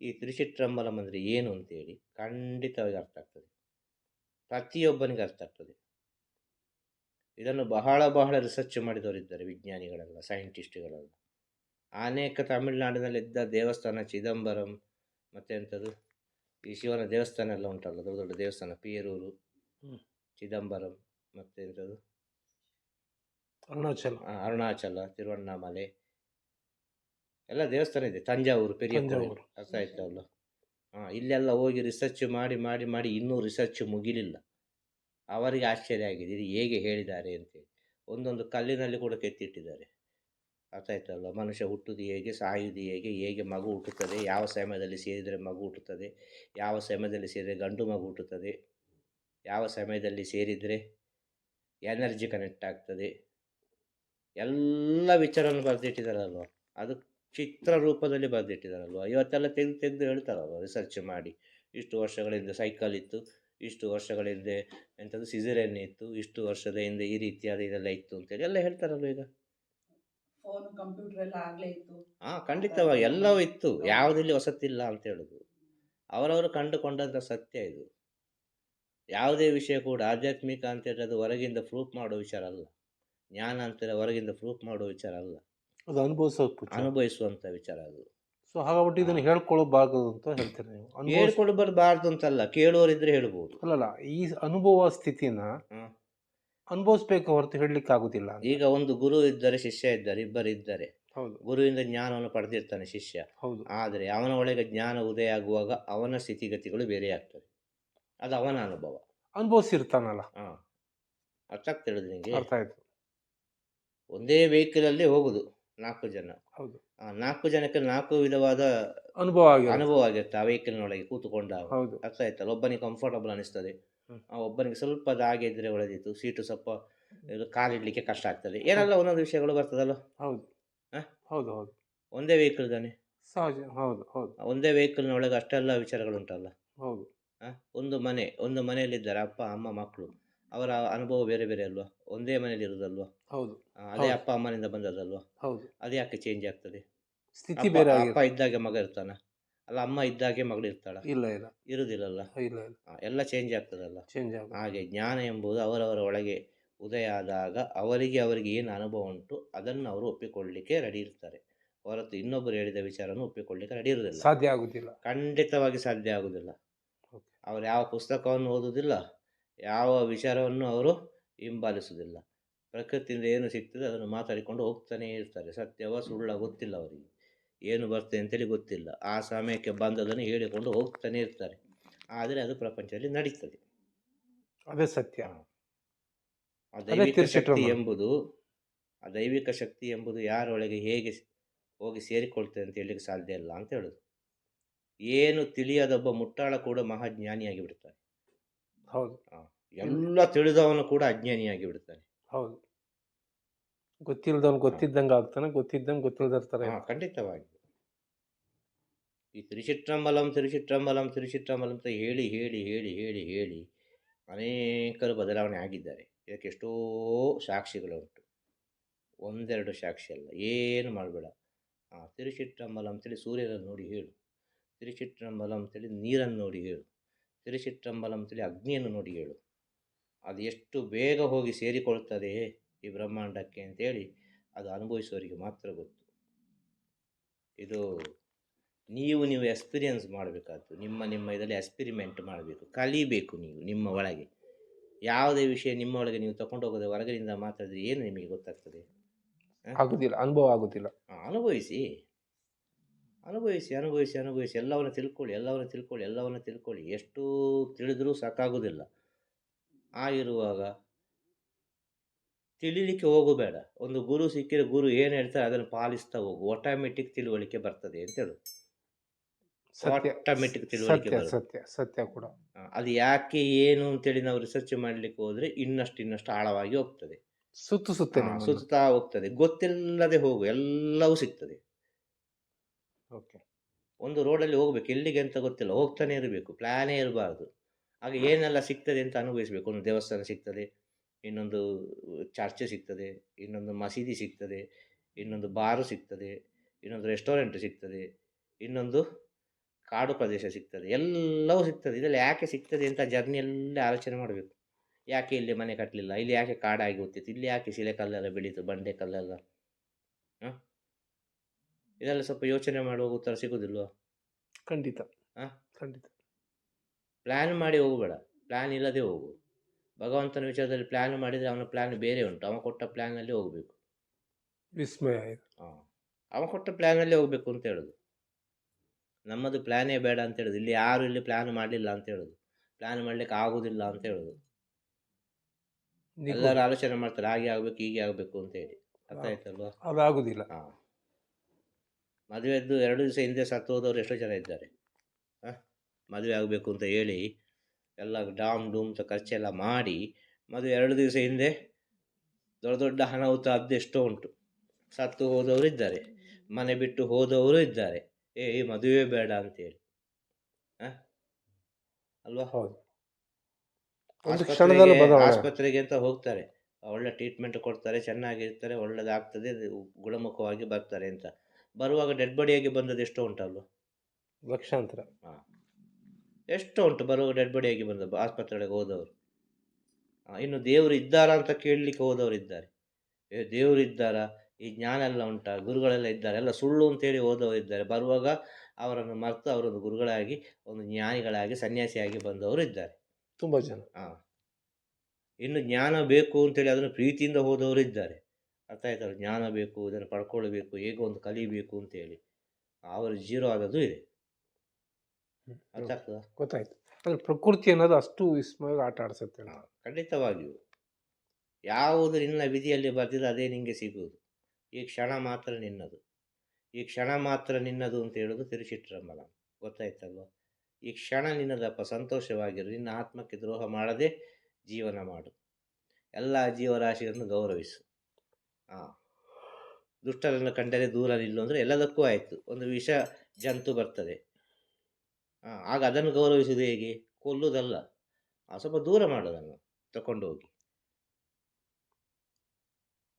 ಈ ತಿರುಚಿಟ್ರಂಬಲಂ ಅಂದರೆ ಏನು ಅಂತೇಳಿ ಖಂಡಿತವಾಗಿ ಅರ್ಥ ಆಗ್ತದೆ. ಪ್ರತಿಯೊಬ್ಬನಿಗೆ ಅರ್ಥ ಆಗ್ತದೆ. ಇದನ್ನು ಬಹಳ ಬಹಳ ರಿಸರ್ಚ್ ಮಾಡಿದವರಿದ್ದಾರೆ ವಿಜ್ಞಾನಿಗಳೆಲ್ಲ ಸೈಂಟಿಸ್ಟ್ಗಳೆಲ್ಲ ಅನೇಕ ತಮಿಳುನಾಡಿನಲ್ಲಿದ್ದ ದೇವಸ್ಥಾನ ಚಿದಂಬರಂ ಮತ್ತೆ ಎಂಥದ್ದು ಈ ಶಿವನ ದೇವಸ್ಥಾನ ಎಲ್ಲ ಉಂಟಲ್ಲ ದೊಡ್ಡ ದೊಡ್ಡ ದೇವಸ್ಥಾನ ಪೇರೂರು ಚಿದಂಬರಂ ಮತ್ತು ಎಂಥದ್ದು? ಅರುಣಾಚಲ. ಅರುಣಾಚಲ ತಿರುವಣ್ಣಾಮಲೆ ಎಲ್ಲ ದೇವಸ್ಥಾನ ಇದೆ. ತಂಜಾವೂರು ಪೆರಿಯ ತಂಜಾವೂರು. ಅರ್ಥ ಆಯ್ತಲ್ಲ ಹಾಂ ಇಲ್ಲೆಲ್ಲ ಹೋಗಿ ರಿಸರ್ಚ್ ಮಾಡಿ ಮಾಡಿ ಮಾಡಿ ಇನ್ನೂ ರಿಸರ್ಚ್ ಮುಗಿಲಿಲ್ಲ. ಅವರಿಗೆ ಆಶ್ಚರ್ಯ ಆಗಿದೆ. ಇದು ಹೇಗೆ ಹೇಳಿದ್ದಾರೆ ಅಂತೇಳಿ. ಒಂದೊಂದು ಕಲ್ಲಿನಲ್ಲಿ ಕೂಡ ಕೆತ್ತಿಟ್ಟಿದ್ದಾರೆ. ಅರ್ಥ ಆಯ್ತಲ್ಲ ಮನುಷ್ಯ ಹುಟ್ಟುದು ಹೇಗೆ ಸಾಯುವುದು ಹೇಗೆ ಹೇಗೆ ಮಗು ಹುಟ್ಟುತ್ತದೆ ಯಾವ ಸಮಯದಲ್ಲಿ ಸೇರಿದರೆ ಮಗು ಹುಟ್ಟುತ್ತದೆ ಯಾವ ಸಮಯದಲ್ಲಿ ಸೇರಿದರೆ ಗಂಡು ಮಗು ಹುಟ್ಟುತ್ತದೆ ಯಾವ ಸಮಯದಲ್ಲಿ ಸೇರಿದರೆ ಎನರ್ಜಿ ಕನೆಕ್ಟ್ ಆಗ್ತದೆ. ಎಲ್ಲ ವಿಚಾರವನ್ನು ಬರೆದಿಟ್ಟಿದ್ದಾರಲ್ವ ಅದು ಚಿತ್ರ ರೂಪದಲ್ಲಿ ಬರೆದಿಟ್ಟಿದ್ದಾರಲ್ವ? ಇವತ್ತೆಲ್ಲ ತೆಗೆದು ತೆಗೆದು ಹೇಳ್ತಾರಲ್ವ ರಿಸರ್ಚ್ ಮಾಡಿ? ಇಷ್ಟು ವರ್ಷಗಳ ಹಿಂದೆ ಸೈಕಲ್ ಇತ್ತು ಇಷ್ಟು ವರ್ಷಗಳ ಹಿಂದೆ ಎಂಥದ್ದು ಸಿಸರೇನ್ ಇತ್ತು ಇಷ್ಟು ವರ್ಷದ ಹಿಂದೆ ಈ ರೀತಿಯಾದ ಇದೆಲ್ಲ ಇತ್ತು ಅಂತೇಳಿ ಎಲ್ಲ ಹೇಳ್ತಾರಲ್ವ ಈಗ? ಫೋನ್ ಕಂಪ್ಯೂಟರ್ ಎಲ್ಲ ಆಗ್ಲೇ ಇತ್ತು. ಹಾಂ ಖಂಡಿತವಾಗಿ ಎಲ್ಲವೂ ಇತ್ತು. ಯಾವುದಿಲ್ಲಿ ಹೊಸತಿಲ್ಲ ಅಂತ ಹೇಳೋದು. ಅವರವರು ಕಂಡುಕೊಂಡಂಥ ಸತ್ಯ ಇದು. ಯಾವುದೇ ವಿಷಯ ಕೂಡ ಆಧ್ಯಾತ್ಮಿಕ ಅಂತೇಳಿ ಅದು ಹೊರಗಿಂದ ಪ್ರೂಫ್ ಮಾಡೋ ವಿಚಾರ ಅಲ್ಲ. ಜ್ಞಾನ ಅಂತೇಳಿ ಹೊರಗಿಂದ ಪ್ರೂಫ್ ಮಾಡೋ ವಿಚಾರ ಅಲ್ಲ. ಅದು ಅನುಭವಿಸೋದು ಪುಚ್ಚ. ಅನುಭವಿಸುವಂಥ ವಿಚಾರ ಅದು. ಸೊ ಹಾಗಾಗ್ಬಿಟ್ಟು ಇದನ್ನು ಹೇಳ್ಕೊಳ್ಬಾರ್ದು ಅಂತ ಹೇಳ್ತೀರಿ ನೀವು. ಅನುಭವ ಹೇಳ್ಕೊಡ್ಬಾರ್ದು ಅಂತಲ್ಲ ಕೇಳುವರಿದ್ರೆ ಹೇಳ್ಬೋದು. ಅಲ್ಲಲ್ಲ ಈ ಅನುಭವ ಸ್ಥಿತಿನ ಹ್ಮ್. ಅನುಭವಿಸ್ಬೇಕು ಹೊರತು ಹೇಳಲಿಕ್ಕೆ ಆಗುದಿಲ್ಲ ಈಗ ಒಂದು ಗುರು ಇದ್ದರೆ ಶಿಷ್ಯ ಇದ್ದಾರೆ ಇಬ್ಬರು ಇದ್ದಾರೆ ಹೌದು. ಗುರುವಿಂದ ಜ್ಞಾನವನ್ನು ಪಡೆದಿರ್ತಾನೆ ಶಿಷ್ಯ. ಹೌದು. ಆದರೆ ಅವನ ಒಳಗೆ ಜ್ಞಾನ ಉದಯ ಆಗುವಾಗ ಅವನ ಸ್ಥಿತಿಗತಿಗಳು ಬೇರೆ ಆಗ್ತವೆ. ಅದು ಅವನ ಅನುಭವ. ಅನುಭವಿಸಿರ್ತಾನಲ್ಲ. ಹಾಂ. ಅರ್ಥ ಆಗ್ತಿರೋದು ನಿಮಗೆ ಅರ್ಥ ಆಯ್ತು. ಒಂದೇ ವೆಹಿಕಲಲ್ಲಿ ಹೋಗುದು. ನಾಲ್ಕು ಜನ. ಹೌದು. ಆ ನಾಲ್ಕು ಜನಕ್ಕೆ ನಾಲ್ಕು ವಿಧವಾದ ಅನುಭವ ಅನುಭವ ಆಗಿರುತ್ತೆ. ಆ ವೆಹಿಕಲ್ನೊಳಗೆ ಕೂತುಕೊಂಡಾಗ ಹೌದು. ಅರ್ಥ ಆಯ್ತಲ್ಲ? ಒಬ್ಬನಿಗೆ ಕಂಫರ್ಟಬಲ್ ಅನಿಸ್ತದೆ. ಆ ಒಬ್ಬನಿಗೆ ಸ್ವಲ್ಪ ದಾಗೆ ಇದ್ರೆ ಒಳ್ಳೆದಿತ್ತು. ಸೀಟು ಸ್ವಲ್ಪ ಕಾಲಿಡ್ಲಿಕ್ಕೆ ಕಷ್ಟ ಆಗ್ತದೆ. ಏನೆಲ್ಲ ಒಂದೊಂದು ವಿಷಯಗಳು ಬರ್ತದಲ್ಲ? ಹೌದು? ಹೌದು ಹೌದು. ಒಂದೇ ವೆಹಿಕಲ್ ತಾನೆ? ಸಹಜ. ಹೌದು ಹೌದು. ಒಂದೇ ವೆಹಿಕಲ್ನ ಒಳಗೆ ಅಷ್ಟೆಲ್ಲ ವಿಚಾರಗಳುಂಟಲ್ಲ? ಹೌದು? ಒಂದು ಮನೆ ಒಂದು ಮನೆಯಲ್ಲಿದ್ದಾರೆ ಅಪ್ಪ ಅಮ್ಮ ಮಕ್ಕಳು. ಅವರ ಅನುಭವ ಬೇರೆ ಬೇರೆ ಅಲ್ವಾ? ಒಂದೇ ಮನೆಯಲ್ಲಿ ಇರೋದಲ್ವಾ? ಹೌದು. ಅದೇ ಅಪ್ಪ ಅಮ್ಮನಿಂದ ಬಂದದಲ್ವಾ ಹೌದು. ಅದು ಯಾಕೆ ಚೇಂಜ್ ಆಗ್ತದೆ? ಸ್ಥಿತಿ ಅಪ್ಪ ಬೇರೆ ಅಪ್ಪ ಇದ್ದಾಗ ಇದ್ದಾಗೆ ಮಗ ಇರ್ತಾನ? ಅಲ್ಲ ಅಮ್ಮ ಇದ್ದಾಗೆ ಮಗಳು ಇರ್ತಾಳ? ಇಲ್ಲ ಇಲ್ಲ. ಇರುದಿಲ್ಲಲ್ಲ? ಇಲ್ಲ ಇಲ್ಲ. ಎಲ್ಲ ಚೇಂಜ್ ಆಗ್ತದಲ್ಲ? ಚೇಂಜ್ ಆಗುತ್ತೆ. ಹಾಗೆ ಜ್ಞಾನ ಎಂಬುದು ಅವರವರ ಒಳಗೆ ಉದಯ ಆದಾಗ ಅವರಿಗೆ ಅವರಿಗೆ ಏನು ಅನುಭವ ಉಂಟು ಅದನ್ನು ಅವರು ಒಪ್ಪಿಕೊಳ್ಳಲಿಕ್ಕೆ ರೆಡಿ ಇರ್ತಾರೆ. ಹೊರತು ಇನ್ನೊಬ್ಬರು ಹೇಳಿದ ವಿಚಾರವನ್ನು ಒಪ್ಪಿಕೊಳ್ಳಲಿಕ್ಕೆ ರೆಡಿ ಇರುವುದಿಲ್ಲ. ಸಾಧ್ಯ ಆಗುದಿಲ್ಲ. ಖಂಡಿತವಾಗಿ ಸಾಧ್ಯ ಆಗುದಿಲ್ಲ. Okay. ಅವರು ಯಾವ ಪುಸ್ತಕವನ್ನು ಓದುವುದಿಲ್ಲ ಯಾವ ವಿಚಾರವನ್ನು ಅವರು ಹಿಂಬಾಲಿಸುವುದಿಲ್ಲ. ಪ್ರಕೃತಿಯಿಂದ ಏನು ಸಿಗ್ತದೆ ಅದನ್ನು ಮಾತಾಡಿಕೊಂಡು ಹೋಗ್ತಾನೇ ಇರ್ತಾರೆ. ಸತ್ಯವ ಸುಳ್ಳ ಗೊತ್ತಿಲ್ಲ ಅವರಿಗೆ. ಏನು ಬರ್ತದೆ ಅಂತೇಳಿ ಗೊತ್ತಿಲ್ಲ. ಆ ಸಮಯಕ್ಕೆ ಬಂದದನ್ನು ಹೇಳಿಕೊಂಡು ಹೋಗ್ತಾನೆ ಇರ್ತಾರೆ. ಆದರೆ ಅದು ಪ್ರಪಂಚದಲ್ಲಿ ನಡೀತದೆ. ಅದೇ ಸತ್ಯ. ಆ ದೈವಿಕ ಶಕ್ತಿ ಎಂಬುದು ಆ ದೈವಿಕ ಶಕ್ತಿ ಎಂಬುದು ಯಾರೊಳಗೆ ಹೇಗೆ ಹೋಗಿ ಸೇರಿಕೊಳ್ತದೆ ಅಂತ ಹೇಳಲಿಕ್ಕೆ ಸಾಧ್ಯ ಇಲ್ಲ ಅಂತ ಹೇಳೋದು. ಏನು ತಿಳಿಯದೊಬ್ಬ ಮುಟ್ಟಾಳ ಕೂಡ ಮಹಾಜ್ಞಾನಿಯಾಗಿ ಬಿಡ್ತಾರೆ ಹೌದು. ಎಲ್ಲ ತಿಳಿದವನು ಕೂಡ ಅಜ್ಞಾನಿಯಾಗಿ ಬಿಡ್ತಾನೆ ಹೌದು ಗೊತ್ತಿಲ್ಲದವನು ಗೊತ್ತಿದ್ದಂಗೆ ಆಗ್ತಾನೆ ಗೊತ್ತಿದ್ದಂಗೆ ಗೊತ್ತಿಲ್ಲದಿರ್ತಾರೆ ಥರ ಹಾ ಖಂಡಿತವಾಗಿ. ಈ ತಿರುಚಿತ್ರಂಬಲಂ ತಿರುಚಿತ್ರಂಬಲಂ ತಿರುಚಿಟ್ರಂಬಲಂ ಅಂತ ಹೇಳಿ ಹೇಳಿ ಹೇಳಿ ಹೇಳಿ ಹೇಳಿ ಅನೇಕರು ಬದಲಾವಣೆ ಆಗಿದ್ದಾರೆ. ಇದಕ್ಕೆ ಎಷ್ಟೋ ಸಾಕ್ಷಿಗಳುಂಟು. ಒಂದೆರಡು ಸಾಕ್ಷಿ ಅಲ್ಲ ಏನು ಮಾಡಬೇಡ. ಹಾಂ ತಿರುಚಿಟ್ರಂಬಲ ಅಂತೇಳಿ ಸೂರ್ಯನನ್ನು ನೋಡಿ ಹೇಳು. ತಿರುಚಿಟ್ರಂಬಲ ಅಂತೇಳಿ ನೀರನ್ನು ನೋಡಿ ಹೇಳು. ತಿರುಚಿಟ್ರಂಬಲ ಅಂತೇಳಿ ಅಗ್ನಿಯನ್ನು ನೋಡಿ ಹೇಳು. ಅದು ಎಷ್ಟು ಬೇಗ ಹೋಗಿ ಸೇರಿಕೊಳ್ತದೆ ಈ ಬ್ರಹ್ಮಾಂಡಕ್ಕೆ ಅಂತೇಳಿ ಅದು ಅನುಭವಿಸುವವರಿಗೆ ಮಾತ್ರ ಗೊತ್ತು. ಇದು ನೀವು ನೀವು ಎಕ್ಸ್ಪೀರಿಯನ್ಸ್ ಮಾಡಬೇಕಾದ್ದು ನಿಮ್ಮ ನಿಮ್ಮ ಇದರಲ್ಲಿ ಎಕ್ಸ್ಪಿರಿಮೆಂಟ್ ಮಾಡಬೇಕು ಕಲಿಬೇಕು ನೀವು ನಿಮ್ಮ ಒಳಗೆ. ಯಾವುದೇ ವಿಷಯ ನಿಮ್ಮ ಒಳಗೆ ನೀವು ತಗೊಂಡು ಹೋಗೋದೇ ಹೊರಗಿನಿಂದ ಮಾತಾಡಿದ್ರೆ ಏನು ನಿಮಗೆ ಗೊತ್ತಾಗ್ತದೆ? ಆಗುದಿಲ್ಲ ಅನುಭವ ಆಗುತ್ತಿಲ್ಲ ಅನುಭವಿಸಿ. ಅನುಭವಿಸಿ ಅನುಭವಿಸಿ ಅನುಭವಿಸಿ ಎಲ್ಲವನ್ನು ತಿಳ್ಕೊಳ್ಳಿ ಎಲ್ಲವನ್ನು ತಿಳ್ಕೊಳ್ಳಿ ಎಲ್ಲವನ್ನು ತಿಳ್ಕೊಳ್ಳಿ. ಎಷ್ಟು ತಿಳಿದ್ರೂ ಸಾಕಾಗೋದಿಲ್ಲ. ಆಗಿರುವಾಗ ತಿಳಿಲಿಕ್ಕೆ ಹೋಗಬೇಡ. ಒಂದು ಗುರು ಸಿಕ್ಕಿದ್ರೆ ಗುರು ಏನು ಹೇಳ್ತಾರೆ ಅದನ್ನು ಪಾಲಿಸ್ತಾ ಹೋಗು. ಆಟೋಮೆಟಿಕ್ ತಿಳುವಳಿಕೆ ಬರ್ತದೆ ಅಂತ ಹೇಳು. Automatic ತಿಳುವಳಿಕೆ ಸತ್ಯ ಸತ್ಯ ಕೂಡ. ಅದು ಯಾಕೆ ಏನು ಅಂತೇಳಿ ನಾವು ರಿಸರ್ಚ್ ಮಾಡಲಿಕ್ಕೆ ಹೋದ್ರೆ ಇನ್ನಷ್ಟು ಇನ್ನಷ್ಟು ಆಳವಾಗಿ ಹೋಗ್ತದೆ. ಸುತ್ತು ಸುತ್ತ ಸುತ್ತಾ ಹೋಗ್ತದೆ. ಗೊತ್ತಿಲ್ಲದೆ ಹೋಗು ಎಲ್ಲವೂ ಸಿಗ್ತದೆ. ಓಕೆ. ಒಂದು ರೋಡಲ್ಲಿ ಹೋಗ್ಬೇಕು. ಎಲ್ಲಿಗೆ ಅಂತ ಗೊತ್ತಿಲ್ಲ. ಹೋಗ್ತಾನೆ ಇರಬೇಕು. ಪ್ಲಾನೇ ಇರಬಾರ್ದು. ಆಗ ಏನೆಲ್ಲ ಸಿಗ್ತದೆ ಅಂತ ಅನುಭವಿಸ್ಬೇಕು. ಒಂದು ದೇವಸ್ಥಾನ ಸಿಗ್ತದೆ ಇನ್ನೊಂದು ಚರ್ಚ್ ಸಿಗ್ತದೆ ಇನ್ನೊಂದು ಮಸೀದಿ ಸಿಗ್ತದೆ ಇನ್ನೊಂದು ಬಾರು ಸಿಗ್ತದೆ ಇನ್ನೊಂದು ರೆಸ್ಟೋರೆಂಟ್ ಸಿಗ್ತದೆ ಇನ್ನೊಂದು ಕಾಡು ಪ್ರದೇಶ ಸಿಗ್ತದೆ. ಎಲ್ಲವೂ ಸಿಗ್ತದೆ. ಇದರಲ್ಲಿ ಯಾಕೆ ಸಿಗ್ತದೆ ಅಂತ ಜರ್ನಿ ಎಲ್ಲ ಆಲೋಚನೆ ಮಾಡಬೇಕು. ಯಾಕೆ ಇಲ್ಲಿ ಮನೆ ಕಟ್ಟಲಿಲ್ಲ ಇಲ್ಲಿ ಯಾಕೆ ಕಾಡಾಗಿ ಹೋಗ್ತಿತ್ತು? ಇಲ್ಲಿ ಯಾಕೆ ಶಿಲೆ ಕಲ್ಲೆಲ್ಲ ಬೆಳೀತು? ಬಂಡೆ ಕಲ್ಲೆಲ್ಲ? ಹಾಂ? ಇದೆಲ್ಲ ಸ್ವಲ್ಪ ಯೋಚನೆ ಮಾಡುವಾಗ ಉತ್ತರ ಸಿಗೋದಿಲ್ವಾ? ಖಂಡಿತ. ಹಾಂ? ಖಂಡಿತ. ಪ್ಲ್ಯಾನ್ ಮಾಡಿ ಹೋಗಬೇಡ. ಪ್ಲ್ಯಾನ್ ಇಲ್ಲದೆ ಹೋಗು. ಭಗವಂತನ ವಿಚಾರದಲ್ಲಿ ಪ್ಲ್ಯಾನ್ ಮಾಡಿದರೆ ಅವನ ಪ್ಲ್ಯಾನ್ ಬೇರೆ ಉಂಟು. ಅವನು ಕೊಟ್ಟ ಪ್ಲ್ಯಾನಲ್ಲಿ ಹೋಗಬೇಕು. ವಿಸ್ಮಯ ಹಾಂ. ಅವ ಕೊಟ್ಟ ಪ್ಲ್ಯಾನಲ್ಲಿ ಹೋಗಬೇಕು ಅಂತ ಹೇಳೋದು. ನಮ್ಮದು ಪ್ಲ್ಯಾನೇ ಬೇಡ ಅಂತ ಹೇಳೋದು. ಇಲ್ಲಿ ಯಾರು ಇಲ್ಲಿ ಪ್ಲ್ಯಾನ್ ಮಾಡಲಿಲ್ಲ ಅಂತ ಹೇಳೋದು. ಪ್ಲ್ಯಾನ್ ಮಾಡಲಿಕ್ಕೆ ಆಗೋದಿಲ್ಲ ಅಂತ ಹೇಳೋದು. ಎಲ್ಲರೂ ಆಲೋಚನೆ ಮಾಡ್ತಾರೆ. ಹಾಗೆ ಆಗಬೇಕು ಹೀಗೆ ಆಗಬೇಕು ಅಂತ ಹೇಳಿ. ಅರ್ಥ. ಆಯ್ತಲ್ವಾ? ಹಾಂ. ಮದುವೆದ್ದು ಎರಡು ದಿವಸ ಹಿಂದೆ ಸತ್ತು ಹೋದವರು ಎಷ್ಟೋ ಜನ ಇದ್ದಾರೆ. ಮದುವೆ ಆಗಬೇಕು ಅಂತ ಹೇಳಿ ಎಲ್ಲ ಡಾಮ್ ಡೂಮ್ ಅಂತ ಖರ್ಚೆಲ್ಲ ಮಾಡಿ ಮದುವೆ ಎರಡು ದಿವಸ ಹಿಂದೆ ದೊಡ್ಡ ದೊಡ್ಡ ಅನಾಹುತ ಅದು ಎಷ್ಟೋ ಉಂಟು. ಸತ್ತು ಹೋದವರು ಇದ್ದಾರೆ. ಮನೆ ಬಿಟ್ಟು ಹೋದವರು ಇದ್ದಾರೆ. ಏ ಈ ಮದುವೆ ಬೇಡ ಅಂತೇಳಿ ಹಾಂ? ಅಲ್ವಾ? ಹೌದು. ಆಸ್ಪತ್ರೆಗೆ ಅಂತ ಹೋಗ್ತಾರೆ. ಒಳ್ಳೆ ಟ್ರೀಟ್ಮೆಂಟ್ ಕೊಡ್ತಾರೆ ಚೆನ್ನಾಗಿರ್ತಾರೆ ಒಳ್ಳೇದಾಗ್ತದೆ ಗುಣಮುಖವಾಗಿ ಬರ್ತಾರೆ ಅಂತ. ಬರುವಾಗ ಡೆಡ್ ಬಾಡಿಯಾಗಿ ಬಂದದ್ದು ಎಷ್ಟೋ ಉಂಟಲ್ವ? ಲಕ್ಷಾಂತರ. ಎಷ್ಟೋ ಉಂಟು ಬರೋ ಡೆಡ್ ಆಗಿ ಬಂದ ಆಸ್ಪತ್ರೆಗೆ ಹೋದವರು. ಇನ್ನು ದೇವರು ಇದ್ದಾರಾ ಅಂತ ಕೇಳಲಿಕ್ಕೆ ಹೋದವರು ಇದ್ದಾರೆ. ಏ ದೇವರು ಇದ್ದಾರಾ? ಈ ಜ್ಞಾನ ಎಲ್ಲ ಉಂಟಾ? ಗುರುಗಳೆಲ್ಲ ಇದ್ದಾರೆ. ಎಲ್ಲ ಸುಳ್ಳು ಅಂತೇಳಿ ಹೋದವರು ಇದ್ದಾರೆ. ಬರುವಾಗ ಅವರನ್ನು ಮರೆತು ಅವರೊಂದು ಗುರುಗಳಾಗಿ ಒಂದು ಜ್ಞಾನಿಗಳಾಗಿ ಸನ್ಯಾಸಿಯಾಗಿ ಬಂದವರು ಇದ್ದಾರೆ. ತುಂಬ ಜನ. ಹಾಂ ಇನ್ನು ಜ್ಞಾನ ಬೇಕು ಅಂತೇಳಿ ಅದನ್ನು ಪ್ರೀತಿಯಿಂದ ಹೋದವರು ಇದ್ದಾರೆ. ಅರ್ಥ ಆಯ್ತಲ್ಲ? ಜ್ಞಾನ ಬೇಕು ಇದನ್ನು ಪಡ್ಕೊಳ್ಬೇಕು ಹೇಗೋ ಒಂದು ಕಲಿಬೇಕು ಅಂತೇಳಿ. ಅವರು ಜೀರೋ ಆದದ್ದು ಇದೆ. ಗೊತ್ತಾಯ್ತು. ಅಂದ್ರೆ ಪ್ರಕೃತಿ ಅನ್ನೋದು ಅಷ್ಟು ವಿಸ್ಮಯವಾಗಿ ಆಟ ಆಡಿಸುತ್ತೆ. ಖಂಡಿತವಾಗಿಯೂ. ಯಾವುದು ನಿನ್ನ ವಿಧಿಯಲ್ಲಿ ಬರ್ತಿದೆ ಅದೇ ನಿಮಗೆ ಸಿಗುವುದು. ಈ ಕ್ಷಣ ಮಾತ್ರ ನಿನ್ನದು. ಈ ಕ್ಷಣ ಮಾತ್ರ ನಿನ್ನದು ಅಂತ ಹೇಳೋದು ತಿರುಚಿಟ್ರಮ್ಮಲ ಗೊತ್ತಾಯ್ತಲ್ವ? ಈ ಕ್ಷಣ ನಿನ್ನದಪ್ಪ ಸಂತೋಷವಾಗಿರು ನಿನ್ನ ಆತ್ಮಕ್ಕೆ ದ್ರೋಹ ಮಾಡದೆ ಜೀವನ ಮಾಡು. ಎಲ್ಲ ಜೀವರಾಶಿಗಳನ್ನು ಗೌರವಿಸು. ಹಾಂ ದುಷ್ಟರನ್ನು ಕಂಡರೆ ದೂರ ನಿಲ್ಲು ಅಂದರೆ ಎಲ್ಲದಕ್ಕೂ ಆಯಿತು. ಒಂದು ವಿಷ ಜಂತು ಬರ್ತದೆ. ಆಗ ಅದನ್ನು ಗೌರವಿಸುವುದು ಹೇಗೆ? ಕೊಲ್ಲುವುದಲ್ಲ. ಸ್ವಲ್ಪ ದೂರ ಮಾಡೋದನ್ನು ಹೋಗಿ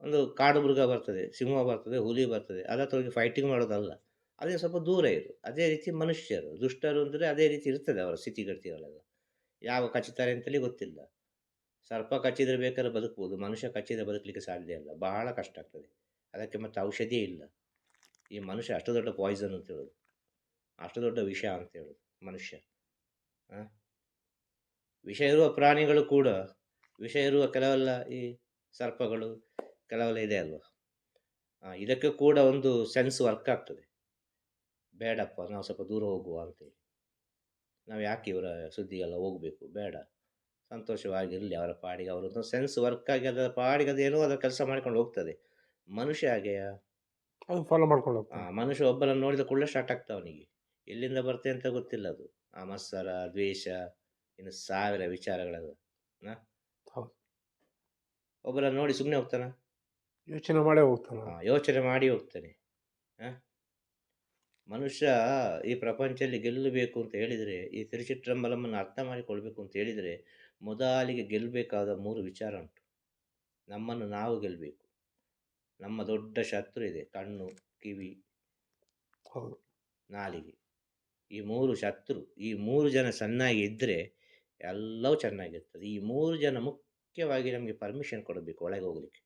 ಒಂದು ಕಾಡು ಮೃಗ ಬರ್ತದೆ, ಸಿಂಹ ಬರ್ತದೆ, ಹುಲಿ ಬರ್ತದೆ, ಅದರ ಹೋಗಿ ಫೈಟಿಂಗ್ ಮಾಡೋದಲ್ಲ ಅದೇ ಸ್ವಲ್ಪ ದೂರ ಇರು. ಅದೇ ರೀತಿ ಮನುಷ್ಯರು, ದುಷ್ಟರು ಅಂದರೆ ಅದೇ ರೀತಿ ಇರ್ತದೆ ಅವರ ಸ್ಥಿತಿಗತಿಗಳೆಲ್ಲ. ಯಾವ ಕಚ್ಚುತ್ತಾರೆ ಅಂತಲೇ ಗೊತ್ತಿಲ್ಲ. ಸರ್ಪ ಕಚ್ಚಿದ್ರೆ ಬೇಕಾದ್ರೆ ಬದುಕ್ಬೋದು, ಮನುಷ್ಯ ಕಚ್ಚಿದ್ರೆ ಬದುಕಲಿಕ್ಕೆ ಸಾಧ್ಯ ಇಲ್ಲ. ಬಹಳ ಕಷ್ಟ ಆಗ್ತದೆ. ಅದಕ್ಕೆ ಮತ್ತೆ ಔಷಧಿಯೇ ಇಲ್ಲ. ಈ ಮನುಷ್ಯ ಅಷ್ಟು ದೊಡ್ಡ ಪಾಯ್ಸನ್ ಅಂತ ಹೇಳೋದು. ಅಷ್ಟು ದೊಡ್ಡ ವಿಷ ಅಂತ ಹೇಳೋದು. ಮನುಷ್ಯ? ವಿಷ ಇರುವ ಪ್ರಾಣಿಗಳು ಕೂಡ ವಿಷ ಇರುವ ಕೆಲವೆಲ್ಲ ಈ ಸರ್ಪಗಳು ಕೆಲವೆಲ್ಲ ಇದೆ ಅಲ್ವಾ? ಇದಕ್ಕೆ ಕೂಡ ಒಂದು ಸೆನ್ಸ್ ವರ್ಕ್ ಆಗ್ತದೆ. ಬೇಡಪ್ಪ ನಾವು ಸ್ವಲ್ಪ ದೂರ ಹೋಗುವ ಅಂತೇಳಿ. ನಾವು ಯಾಕೆ ಇವರ ಸುದ್ದಿಗೆಲ್ಲ ಹೋಗಬೇಕು? ಬೇಡ. ಸಂತೋಷವಾಗಿರಲಿ ಅವರ ಪಾಡಿಗೆ. ಅವರು ಸೆನ್ಸ್ ವರ್ಕ್ ಆಗಿ ಅದರ ಪಾಡಿಗೆ ಅದೇನೋ ಅದರ ಕೆಲಸ ಮಾಡ್ಕೊಂಡು ಹೋಗ್ತದೆ. ಮನುಷ್ಯ ಹಾಗೆಯಾ? ಅದು ಫಾಲೋ ಮಾಡ್ಕೊಂಡು ಮನುಷ್ಯ ಒಬ್ಬರನ್ನು ನೋಡಿದ ಕೂಡಲೇ ಸ್ಟಾರ್ಟ್ ಆಗ್ತಾ ಅವನಿಗೆ. ಎಲ್ಲಿಂದ ಬರ್ತೆ ಅಂತ ಗೊತ್ತಿಲ್ಲ ಅದು. ಆ ಮತ್ಸರ ದ್ವೇಷ ಇನ್ನು ಸಾವಿರ ಒಬ್ಬರ ಹೌದು. ಒಬ್ಬರ ನೋಡಿ ಸುಮ್ಮನೆ ಹೋಗ್ತಾನ? ಯೋಚನೆ ಮಾಡಿ ಹೋಗ್ತಾನ. ಯೋಚನೆ ಮಾಡಿ ಹೋಗ್ತಾನೆ? ಮನುಷ್ಯ ಈ ಪ್ರಪಂಚದಲ್ಲಿ ಗೆಲ್ಲಬೇಕು ಅಂತ ಹೇಳಿದರೆ ಈ ತಿರುಚಿತ್ರಂಬಲಮ್ಮನ್ನು ಅರ್ಥ ಮಾಡಿಕೊಳ್ಬೇಕು ಅಂತ ಹೇಳಿದರೆ ಮೊದಲಿಗೆ ಗೆಲ್ಲಬೇಕಾದ ಮೂರು ವಿಚಾರ ಉಂಟು. ನಮ್ಮನ್ನು ನಾವು ಗೆಲ್ಲಬೇಕು ನಮ್ಮ ದೊಡ್ಡ ಶತ್ರು ಇದೆ ಕಣ್ಣು ಕಿವಿ ಹೌದು. ನಾಲಿಗೆ. ಈ ಮೂರು ಶತ್ರು ಈ ಮೂರು ಜನ ಚೆನ್ನಾಗಿ ಇದ್ದರೆ ಎಲ್ಲವೂ ಚೆನ್ನಾಗಿರ್ತದೆ. ಈ ಮೂರು ಜನ ಮುಖ್ಯವಾಗಿ ನಮಗೆ ಪರ್ಮಿಷನ್ ಕೊಡಬೇಕು ಒಳಗೆ ಹೋಗಲಿಕ್ಕೆ.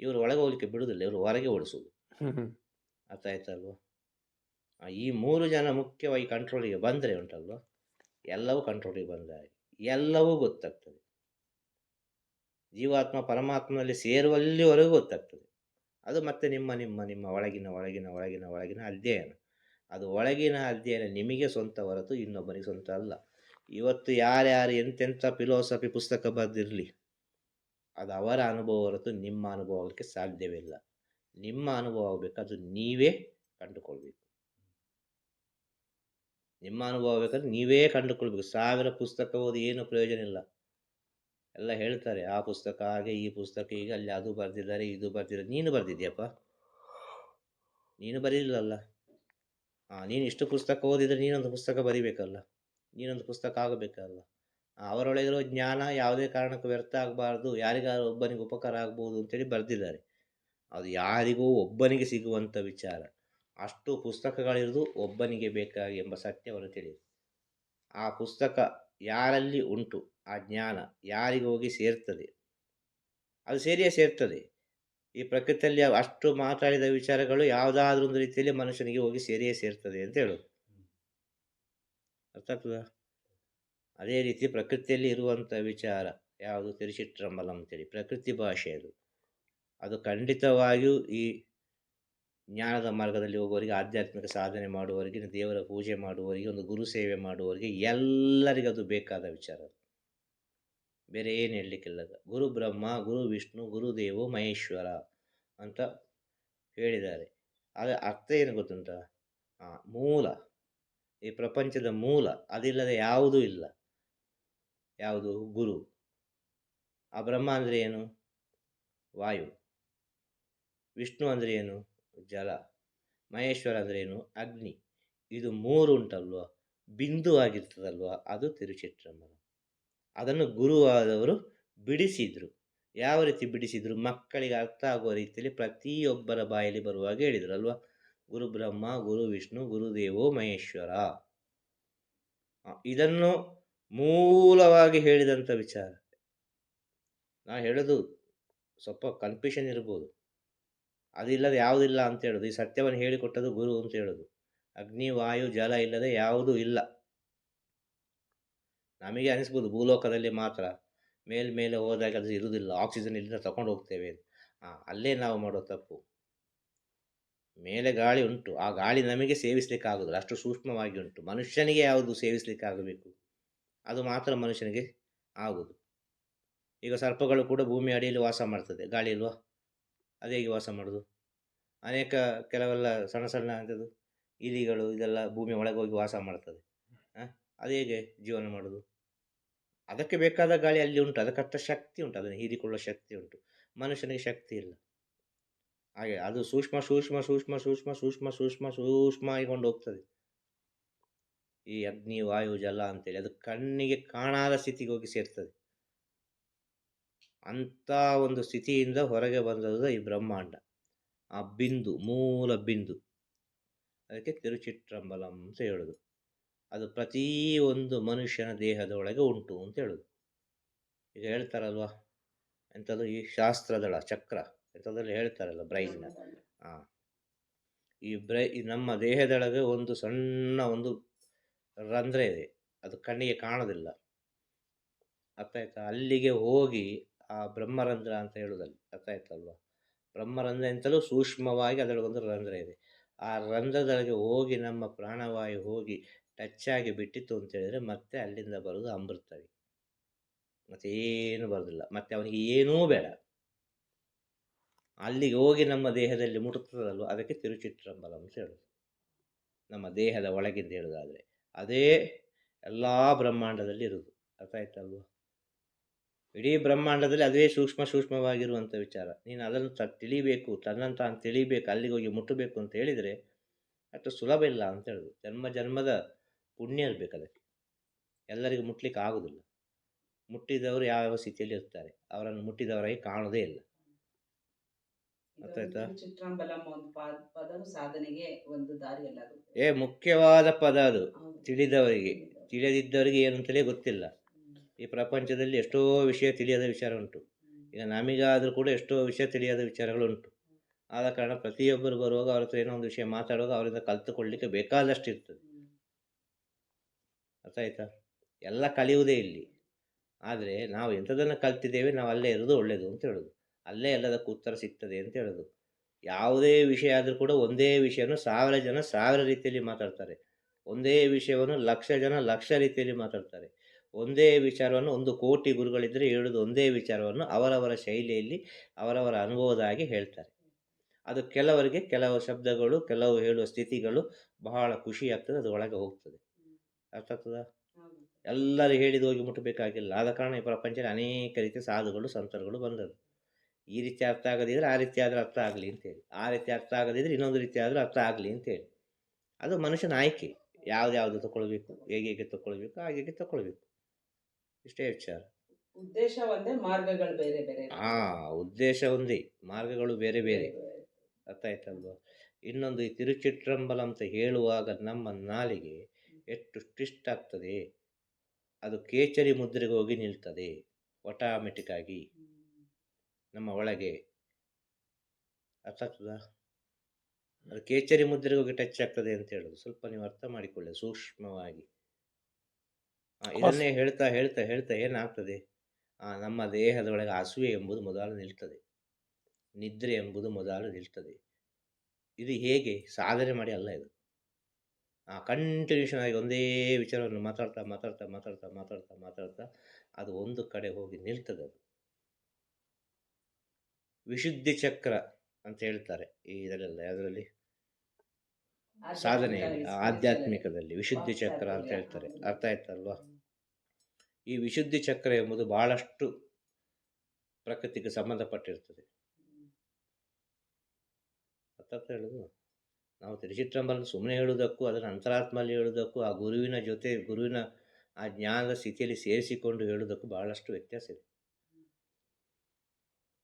ಇವರು ಒಳಗೆ ಹೋಗ್ಲಿಕ್ಕೆ ಬಿಡುವುದಿಲ್ಲ ಇವರು ಹೊರಗೆ ಓಡಿಸೋದು. ಅರ್ಥ ಆಯ್ತಲ್ವ? ಈ ಮೂರು ಜನ ಮುಖ್ಯವಾಗಿ ಕಂಟ್ರೋಲಿಗೆ ಬಂದರೆ ಉಂಟಲ್ವ? ಎಲ್ಲವೂ ಕಂಟ್ರೋಲಿಗೆ ಬಂದಾಗ ಎಲ್ಲವೂ ಗೊತ್ತಾಗ್ತದೆ. ಜೀವಾತ್ಮ ಪರಮಾತ್ಮನಲ್ಲಿ ಸೇರುವಲ್ಲಿವರೆಗೂ ಗೊತ್ತಾಗ್ತದೆ. ಅದು ಮತ್ತೆ ನಿಮ್ಮ ನಿಮ್ಮ ನಿಮ್ಮ ಒಳಗಿನ ಒಳಗಿನ ಒಳಗಿನ ಒಳಗಿನ ಅಧ್ಯಯನ. ಅದು ಒಳಗಿನ ಅಧ್ಯಯನ ನಿಮಗೆ ಸ್ವಂತ ಹೊರತು ಇನ್ನೊಬ್ಬರಿಗೆ ಸ್ವಂತ ಅಲ್ಲ. ಇವತ್ತು ಯಾರ್ಯಾರು ಎಂತೆಂಥ ಫಿಲೋಸಫಿ ಪುಸ್ತಕ ಬರೆದಿರಲಿ, ಅದು ಅವರ ಅನುಭವ ಹೊರತು ನಿಮ್ಮ ಅನುಭವ ಆಗಲಿಕ್ಕೆ ಸಾಧ್ಯವಿಲ್ಲ ನಿಮ್ಮ ಅನುಭವ ಆಗಬೇಕು, ಅದು ನೀವೇ ಕಂಡುಕೊಳ್ಬೇಕು. ನಿಮ್ಮ ಅನುಭವ ಬೇಕಾದ್ರೆ ನೀವೇ ಕಂಡುಕೊಳ್ಬೇಕು. ಸಾವಿರ ಪುಸ್ತಕ ಓದಿ ಏನು ಪ್ರಯೋಜನ ಇಲ್ಲ. ಎಲ್ಲ ಹೇಳ್ತಾರೆ, ಆ ಪುಸ್ತಕ, ಹಾಗೆ ಈ ಪುಸ್ತಕ ಈಗ ಅಲ್ಲಿ ಅದು ಬರೆದಿದ್ದಾರೆ, ಇದು ಬರೆದಿದ್ದಾರೆ. ನೀನು ಬರೆದಿದ್ಯಪ್ಪ ನೀನು ಬರೀಲಿಲ್ಲಲ್ಲ? ನೀನು ಇಷ್ಟು ಪುಸ್ತಕ ಓದಿದರೆ ನೀನೊಂದು ಪುಸ್ತಕ ಬರಿಬೇಕಲ್ಲ. ನೀನೊಂದು ಪುಸ್ತಕ ಆಗಬೇಕಲ್ಲ. ಅವರೊಳಗಿರೋ ಜ್ಞಾನ ಯಾವುದೇ ಕಾರಣಕ್ಕೂ ವ್ಯರ್ಥ ಆಗಬಾರ್ದು. ಯಾರಿಗಾರು ಒಬ್ಬನಿಗೆ ಉಪಕಾರ ಆಗ್ಬೋದು ಅಂತೇಳಿ ಬರೆದಿದ್ದಾರೆ. ಅದು ಯಾರಿಗೂ ಒಬ್ಬನಿಗೆ ಸಿಗುವಂಥ ವಿಚಾರ. ಅಷ್ಟು ಪುಸ್ತಕಗಳಿರೋದು ಒಬ್ಬನಿಗೆ ಬೇಕಾಗಿ ಎಂಬ ಸತ್ಯವನ್ನು ತಿಳಿಯಿರಿ. ಆ ಪುಸ್ತಕ ಯಾರಲ್ಲಿ ಉಂಟು? ಆ ಜ್ಞಾನ ಯಾರಿಗೆ ಹೋಗಿ ಸೇರ್ತದೆ? ಅದು ಸೇರಿಯೇ ಸೇರ್ತದೆ. ಈ ಪ್ರಕೃತಿಯಲ್ಲಿ ಅಷ್ಟು ಮಾತಾಡಿದ ವಿಚಾರಗಳು ಯಾವುದಾದ್ರೂ ಒಂದು ರೀತಿಯಲ್ಲಿ ಮನುಷ್ಯನಿಗೆ ಹೋಗಿ ಸೇರಿಯೇ ಸೇರ್ತದೆ ಅಂತ ಹೇಳೋದು. ಅರ್ಥ ಆಗ್ತದ? ಅದೇ ರೀತಿ ಪ್ರಕೃತಿಯಲ್ಲಿ ಇರುವಂಥ ವಿಚಾರ ಯಾವುದು? ತಿರುಚಿಟ್ರಂಬಲಂ ಅಂತೇಳಿ ಪ್ರಕೃತಿ ಭಾಷೆ ಅದು. ಅದು ಖಂಡಿತವಾಗಿಯೂ ಈ ಜ್ಞಾನದ ಮಾರ್ಗದಲ್ಲಿ ಹೋಗುವವರಿಗೆ, ಆಧ್ಯಾತ್ಮಿಕ ಸಾಧನೆ ಮಾಡುವವರಿಗೆ, ದೇವರ ಪೂಜೆ ಮಾಡುವವರಿಗೆ, ಒಂದು ಗುರು ಸೇವೆ ಮಾಡುವವರಿಗೆ ಎಲ್ಲರಿಗೂ ಅದು ಬೇಕಾದ ವಿಚಾರ. ಬೇರೆ ಏನು ಹೇಳಲಿಕ್ಕಿಲ್ಲ ಗುರು ಬ್ರಹ್ಮ, ಗುರು ವಿಷ್ಣು ಗುರುದೇವೋ ಮಹೇಶ್ವರ ಅಂತ ಹೇಳಿದ್ದಾರೆ. ಆದರೆ ಅರ್ಥ ಏನು ಗೊತ್ತುಂಟ? ಮೂಲ, ಈ ಪ್ರಪಂಚದ ಮೂಲ ಅದಿಲ್ಲದೆ ಯಾವುದೂ ಇಲ್ಲ. ಯಾವುದು? ಗುರು. ಆ ಬ್ರಹ್ಮ ಅಂದರೆ ಏನು? ವಾಯು. ವಿಷ್ಣು ಅಂದರೆ ಏನು? ಜಲ. ಮಹೇಶ್ವರ ಅಂದರೆ ಏನು? ಅಗ್ನಿ. ಇದು ಮೂರು ಉಂಟಲ್ವ? ಬಿಂದು ಆಗಿರ್ತದಲ್ವ? ಅದು ತಿರುಚಿಟ್ರಂಬಲ ಅದನ್ನು ಗುರುವಾದವರು ಬಿಡಿಸಿದರು. ಯಾವ ರೀತಿ ಬಿಡಿಸಿದರು? ಮಕ್ಕಳಿಗೆ ಅರ್ಥ ಆಗುವ ರೀತಿಯಲ್ಲಿ ಪ್ರತಿಯೊಬ್ಬರ ಬಾಯಲ್ಲಿ ಬರುವಾಗ ಹೇಳಿದರು, ಅಲ್ವಾ? ಗುರು ಬ್ರಹ್ಮ, ಗುರು ವಿಷ್ಣು ಗುರುದೇವೋ ಮಹೇಶ್ವರ. ಇದನ್ನು ಮೂಲವಾಗಿ ಹೇಳಿದಂಥ ವಿಚಾರ. ನಾ ಹೇಳೋದು ಸ್ವಲ್ಪ ಕನ್ಫ್ಯೂಷನ್ ಇರ್ಬೋದು. ಅದಿಲ್ಲದೆ ಯಾವುದಿಲ್ಲ ಅಂತ ಹೇಳೋದು. ಈ ಸತ್ಯವನ್ನು ಹೇಳಿಕೊಟ್ಟದು ಗುರು ಅಂತ ಹೇಳೋದು. ಅಗ್ನಿ ವಾಯು ಜಲ ಇಲ್ಲದೆ ಯಾವುದೂ ಇಲ್ಲ. ನಮಗೆ ಅನಿಸ್ಬೋದು ಭೂಲೋಕದಲ್ಲಿ ಮಾತ್ರ. ಮೇಲ್ಮೇಲೆ ಹೋದಾಗ ಅದು ಇರುವುದಿಲ್ಲ. ಆಕ್ಸಿಜನ್ ಇಲ್ಲದ ತಗೊಂಡು ಹೋಗ್ತೇವೆ ಹಾಂ ಅಲ್ಲೇ ನಾವು ಮಾಡೋ ತಪ್ಪು. ಮೇಲೆ ಗಾಳಿ ಉಂಟು. ಆ ಗಾಳಿ ನಮಗೆ ಸೇವಿಸಲಿಕ್ಕೆ ಆಗೋದಿಲ್ಲ. ಅಷ್ಟು ಸೂಕ್ಷ್ಮವಾಗಿ ಉಂಟು. ಮನುಷ್ಯನಿಗೆ ಯಾವುದು ಸೇವಿಸಲಿಕ್ಕೆ ಆಗಬೇಕು? ಅದು ಮಾತ್ರ ಮನುಷ್ಯನಿಗೆ ಆಗುವುದು ಈಗ ಸರ್ಪಗಳು ಕೂಡ ಭೂಮಿ ಅಡಿಯಲ್ಲಿ ವಾಸ ಮಾಡ್ತದೆ. ಗಾಳಿ ಇಲ್ವಾ? ಅದು ಹೇಗೆ ವಾಸ ಮಾಡೋದು? ಅನೇಕ ಕೆಲವೆಲ್ಲ ಸಣ್ಣ ಸಣ್ಣ ಇಲಿಗಳು ಇದೆಲ್ಲ ಭೂಮಿ ಒಳಗೆ ಹೋಗಿ ವಾಸ ಮಾಡ್ತದೆ. ಅದು ಹೇಗೆ ಜೀವನ ಮಾಡೋದು? ಅದಕ್ಕೆ ಬೇಕಾದ ಗಾಳಿ ಅಲ್ಲಿ ಉಂಟು ಅದಕ್ಕಷ್ಟ ಶಕ್ತಿ ಉಂಟು, ಅದನ್ನು ಹೀರಿಕೊಳ್ಳೋ ಶಕ್ತಿ ಉಂಟು. ಮನುಷ್ಯನಿಗೆ ಶಕ್ತಿ ಇಲ್ಲ. ಹಾಗೆ ಅದು ಸೂಕ್ಷ್ಮ ಸೂಕ್ಷ್ಮ ಸೂಕ್ಷ್ಮ ಸೂಕ್ಷ್ಮ ಸೂಕ್ಷ್ಮ ಸೂಕ್ಷ್ಮ ಸೂಕ್ಷ್ಮ ಆಗಿಕೊಂಡು ಹೋಗ್ತದೆ. ಈ ಅಗ್ನಿ, ವಾಯು, ಜಲ ಅಂತೇಳಿ ಅದು ಕಣ್ಣಿಗೆ ಕಾಣಾದ ಸ್ಥಿತಿಗೆ ಹೋಗಿ ಸೇರ್ತದೆ. ಅಂಥ ಒಂದು ಸ್ಥಿತಿಯಿಂದ ಹೊರಗೆ ಬಂದದ್ದು ಈ ಬ್ರಹ್ಮಾಂಡ. ಆ ಬಿಂದು, ಮೂಲ ಬಿಂದು. ಅದಕ್ಕೆ ತಿರುಚಿತ್ರಂಬಲಂ ಅಂತ ಹೇಳೋದು. ಅದು ಪ್ರತಿ ಒಂದು ಮನುಷ್ಯನ ದೇಹದೊಳಗೆ ಉಂಟು ಅಂತ ಹೇಳೋದು. ಈಗ ಹೇಳ್ತಾರಲ್ವ ಎಂಥದ್ದು ಈ ಶಾಸ್ತ್ರದಳ ಚಕ್ರ ಎಂಥದ್ರಲ್ಲಿ ಹೇಳ್ತಾರಲ್ಲ ಬ್ರೈನ್ನ ಹಾಂ ಈ ಬ್ರೈ ನಮ್ಮ ದೇಹದೊಳಗೆ ಒಂದು ಸಣ್ಣ ಒಂದು ರಂಧ್ರ ಇದೆ ಅದು ಕಣ್ಣಿಗೆ ಕಾಣೋದಿಲ್ಲ. ಅರ್ಥ ಆಯ್ತಾ? ಅಲ್ಲಿಗೆ ಹೋಗಿ ಆ ಬ್ರಹ್ಮರಂಧ್ರ ಅಂತ ಹೇಳೋದಲ್ಲಿ ಅರ್ಥ ಆಯ್ತಲ್ವ? ಬ್ರಹ್ಮರಂಧ್ರ ಅಂತಲೂ ಸೂಕ್ಷ್ಮವಾಗಿ ಅದರೊಳಗೊಂದು ರಂಧ್ರ ಇದೆ. ಆ ರಂಧ್ರದೊಳಗೆ ಹೋಗಿ ನಮ್ಮ ಪ್ರಾಣವಾಯು ಹೋಗಿ ಟಚ್ ಆಗಿ ಬಿಟ್ಟಿತ್ತು ಅಂತ ಹೇಳಿದ್ರೆ ಮತ್ತೆ ಅಲ್ಲಿಂದ ಬರೋದು ಅಮೃತವಿ ಮತ್ತೆ ಏನು ಬರೋದಿಲ್ಲ. ಮತ್ತೆ ಅವನಿಗೆ ಏನೂ ಬೇಡ. ಅಲ್ಲಿಗೆ ಹೋಗಿ ನಮ್ಮ ದೇಹದಲ್ಲಿ ಮುಟ್ಟುತ್ತದಲ್ವ ಅದಕ್ಕೆ ತಿರುಚಿತ್ರಂಬಲ ಅಂತ ಹೇಳೋದು. ನಮ್ಮ ದೇಹದ ಒಳಗಿಂದ ಹೇಳೋದಾದರೆ ಅದೇ ಎಲ್ಲ ಬ್ರಹ್ಮಾಂಡದಲ್ಲಿ ಇರೋದು ಅರ್ಥ ಆಯ್ತಲ್ವ ಇಡೀ ಬ್ರಹ್ಮಾಂಡದಲ್ಲಿ ಅದೇ ಸೂಕ್ಷ್ಮ ಸೂಕ್ಷ್ಮವಾಗಿರುವಂಥ ವಿಚಾರ. ನೀನು ಅದನ್ನು ತ ತಿಳಿಬೇಕು ತನ್ನಂತ ತಾನು ತಿಳಿಬೇಕು, ಅಲ್ಲಿಗೆ ಹೋಗಿ ಮುಟ್ಟಬೇಕು ಅಂತ ಹೇಳಿದರೆ ಅಷ್ಟು ಸುಲಭ ಇಲ್ಲ ಅಂತ ಹೇಳೋದು. ಜನ್ಮ ಜನ್ಮದ ಪುಣ್ಯ ಇರಬೇಕು ಅದಕ್ಕೆ. ಎಲ್ಲರಿಗೂ ಮುಟ್ಲಿಕ್ಕೆ ಆಗೋದಿಲ್ಲ. ಮುಟ್ಟಿದವರು ಯಾವ ಯಾವ ಸ್ಥಿತಿಯಲ್ಲಿ ಇರ್ತಾರೆ ಅವರನ್ನು ಮುಟ್ಟಿದವರಾಗಿ ಕಾಣೋದೇ ಇಲ್ಲ. ಏ ಮುಖ್ಯವಾದ ಪದ ಅದು. ತಿಳಿದವರಿಗೆ. ತಿಳಿಯದಿದ್ದವರಿಗೆ ಏನು ಅಂತಲೇ ಗೊತ್ತಿಲ್ಲ. ಈ ಪ್ರಪಂಚದಲ್ಲಿ ಎಷ್ಟೋ ವಿಷಯ ತಿಳಿಯದ ವಿಚಾರ ಉಂಟು. ಈಗ ನಮಗಾದರೂ ಕೂಡ ಎಷ್ಟೋ ವಿಷಯ ತಿಳಿಯದ ವಿಚಾರಗಳು ಉಂಟು. ಆದ ಕಾರಣ ಪ್ರತಿಯೊಬ್ಬರು ಬರುವಾಗ ಅವ್ರ ಹತ್ರ ಏನೋ ಒಂದು ವಿಷಯ ಮಾತಾಡುವಾಗ ಅವರಿಂದ ಕಲ್ತುಕೊಳ್ಳಿಕ್ಕೆ ಬೇಕಾದಷ್ಟು ಇರ್ತದೆ. ಅರ್ಥ ಆಯ್ತಾ? ಎಲ್ಲ ಕಲಿಯುವುದೇ ಇಲ್ಲಿ. ಆದರೆ ನಾವು ಎಂಥದನ್ನು ಕಲ್ತಿದ್ದೇವೆ ನಾವು ಅಲ್ಲೇ ಇರೋದು ಒಳ್ಳೆಯದು ಅಂತ ಹೇಳೋದು. ಅಲ್ಲೇ ಎಲ್ಲದಕ್ಕೂ ಉತ್ತರ ಸಿಗ್ತದೆ ಅಂತ ಹೇಳೋದು. ಯಾವುದೇ ವಿಷಯ ಆದರೂ ಕೂಡ ಒಂದೇ ವಿಷಯವನ್ನು ಸಾವಿರ ಜನ ಸಾವಿರ ರೀತಿಯಲ್ಲಿ ಮಾತಾಡ್ತಾರೆ. ಒಂದೇ ವಿಷಯವನ್ನು ಲಕ್ಷ ಜನ ಲಕ್ಷ ರೀತಿಯಲ್ಲಿ ಮಾತಾಡ್ತಾರೆ. ಒಂದೇ ವಿಚಾರವನ್ನು ಒಂದು ಕೋಟಿ ಗುರುಗಳಿದ್ದರೆ ಹೇಳೋದು ಒಂದೇ ವಿಚಾರವನ್ನು ಅವರವರ ಶೈಲಿಯಲ್ಲಿ ಅವರವರ ಅನುಭವದ ಹಾಗೆ ಹೇಳ್ತಾರೆ. ಅದು ಕೆಲವರಿಗೆ ಕೆಲವು ಶಬ್ದಗಳು, ಕೆಲವು ಹೇಳುವ ಸ್ಥಿತಿಗಳು ಬಹಳ ಖುಷಿ ಆಗ್ತದೆ, ಅದು ಒಳಗೆ ಹೋಗ್ತದೆ. ಅರ್ಥ ಆಗ್ತದ. ಎಲ್ಲರೂ ಹೇಳಿದ ಹೋಗಿ ಮುಟ್ಟಬೇಕಾಗಿಲ್ಲ ಆದ ಕಾರಣ ಈ ಪ್ರಪಂಚದಲ್ಲಿ ಅನೇಕ ರೀತಿಯ ಸಾಧುಗಳು ಸಂತರುಗಳು ಬಂದದ್ದು ಈ ರೀತಿ ಅರ್ಥ ಆಗದಿದ್ರೆ ಆ ರೀತಿ ಆದರೂ ಅರ್ಥ ಆಗಲಿ ಅಂತೇಳಿ ಆ ರೀತಿ ಅರ್ಥ ಆಗದಿದ್ರೆ ಇನ್ನೊಂದು ರೀತಿ ಆದರೂ ಅರ್ಥ ಆಗಲಿ ಅಂತೇಳಿ ಅದು ಮನುಷ್ಯನ ಆಯ್ಕೆ. ಯಾವ್ದು ಯಾವ್ದು ತಗೊಳ್ಬೇಕು ಹೇಗೆ ಹೇಗೆ ತಗೊಳ್ಬೇಕು ಹಾಗೆ ಹೇಗೆ ತಗೊಳ್ಬೇಕು. ಇಷ್ಟೇ ವಿಚಾರ. ಉದ್ದೇಶ ಒಂದೇ ಮಾರ್ಗಗಳು ಬೇರೆ ಬೇರೆ ಆ ಉದ್ದೇಶ ಒಂದೇ ಮಾರ್ಗಗಳು ಬೇರೆ ಬೇರೆ ಅರ್ಥ ಆಯ್ತಲ್ವಾ? ಇನ್ನೊಂದು ಈ ತಿರುಚಿತ್ರಂಬಲ ಅಂತ ಹೇಳುವಾಗ ನಮ್ಮ ನಾಲಿಗೆ ಎಷ್ಟು ಟ್ವಿಸ್ಟ್ ಆಗ್ತದೆ? ಅದು ಕೇಚರಿ ಮುದ್ರೆಗೆ ಹೋಗಿ ನಿಲ್ತದೆ ಆಟೋಮೆಟಿಕ್ ಆಗಿ. ನಮ್ಮ ಒಳಗೆ. ಅರ್ಥ ಆಗ್ತದಾ? ಅದು ಕೇಚರಿ ಮುದ್ರೆಗೆ ಹೋಗಿ ಟಚ್ ಆಗ್ತದೆ ಅಂತ ಹೇಳೋದು. ಸ್ವಲ್ಪ ನೀವು ಅರ್ಥ ಮಾಡಿಕೊಳ್ಳಿ ಸೂಕ್ಷ್ಮವಾಗಿ. ಇದನ್ನೇ ಹೇಳ್ತಾ ಹೇಳ್ತಾ ಹೇಳ್ತಾ ಏನಾಗ್ತದೆ? ಆ, ನಮ್ಮ ದೇಹದೊಳಗೆ ಹಸುವೆ ಎಂಬುದು ಮೊದಲು ನಿಲ್ತದೆ. ನಿದ್ರೆ ಎಂಬುದು ಮೊದಲು ನಿಲ್ತದೆ. ಇದು ಹೇಗೆ? ಸಾಧನೆ ಮಾಡಿ ಅಲ್ಲ ಇದು. ಕಂಟಿನ್ಯೂಷನ್ ಆಗಿ ಒಂದೇ ವಿಚಾರವನ್ನು ಮಾತಾಡ್ತಾ ಮಾತಾಡ್ತಾ ಮಾತಾಡ್ತಾ ಮಾತಾಡ್ತಾ ಮಾತಾಡ್ತಾ ಅದು ಒಂದು ಕಡೆ ಹೋಗಿ ನಿಲ್ತದೆ ಅದು. ವಿಶುದ್ಧಿ ಚಕ್ರ ಅಂತ ಹೇಳ್ತಾರೆ ಈ ಇದರಲ್ಲ ಅದರಲ್ಲಿ ಸಾಧನೆಯಲ್ಲಿ ಆಧ್ಯಾತ್ಮಿಕ ಆಧ್ಯಾತ್ಮಿಕದಲ್ಲಿ ವಿಶುದ್ಧಿ ಚಕ್ರ ಅಂತ ಹೇಳ್ತಾರೆ. ಅರ್ಥ ಆಯ್ತಲ್ವಾ? ಈ ವಿಶುದ್ಧಿ ಚಕ್ರ ಎಂಬುದು ಬಹಳಷ್ಟು ಪ್ರಕೃತಿಗೆ ಸಂಬಂಧಪಟ್ಟಿರ್ತದೆ. ಅರ್ಥ ಹೇಳೋದು? ನಾವು ತಿರುಚಿಟ್ರಂಬಲ ಸುಮ್ಮನೆ ಹೇಳುವುದಕ್ಕೂ ಅದರ ಅಂತರಾತ್ಮಲ್ಲಿ ಹೇಳುವುದಕ್ಕೂ, ಆ ಗುರುವಿನ ಜೊತೆ, ಗುರುವಿನ ಆ ಜ್ಞಾನದ ಸ್ಥಿತಿಯಲ್ಲಿ ಸೇರಿಸಿಕೊಂಡು ಹೇಳುವುದಕ್ಕೂ ಬಹಳಷ್ಟು ವ್ಯತ್ಯಾಸ ಇದೆ.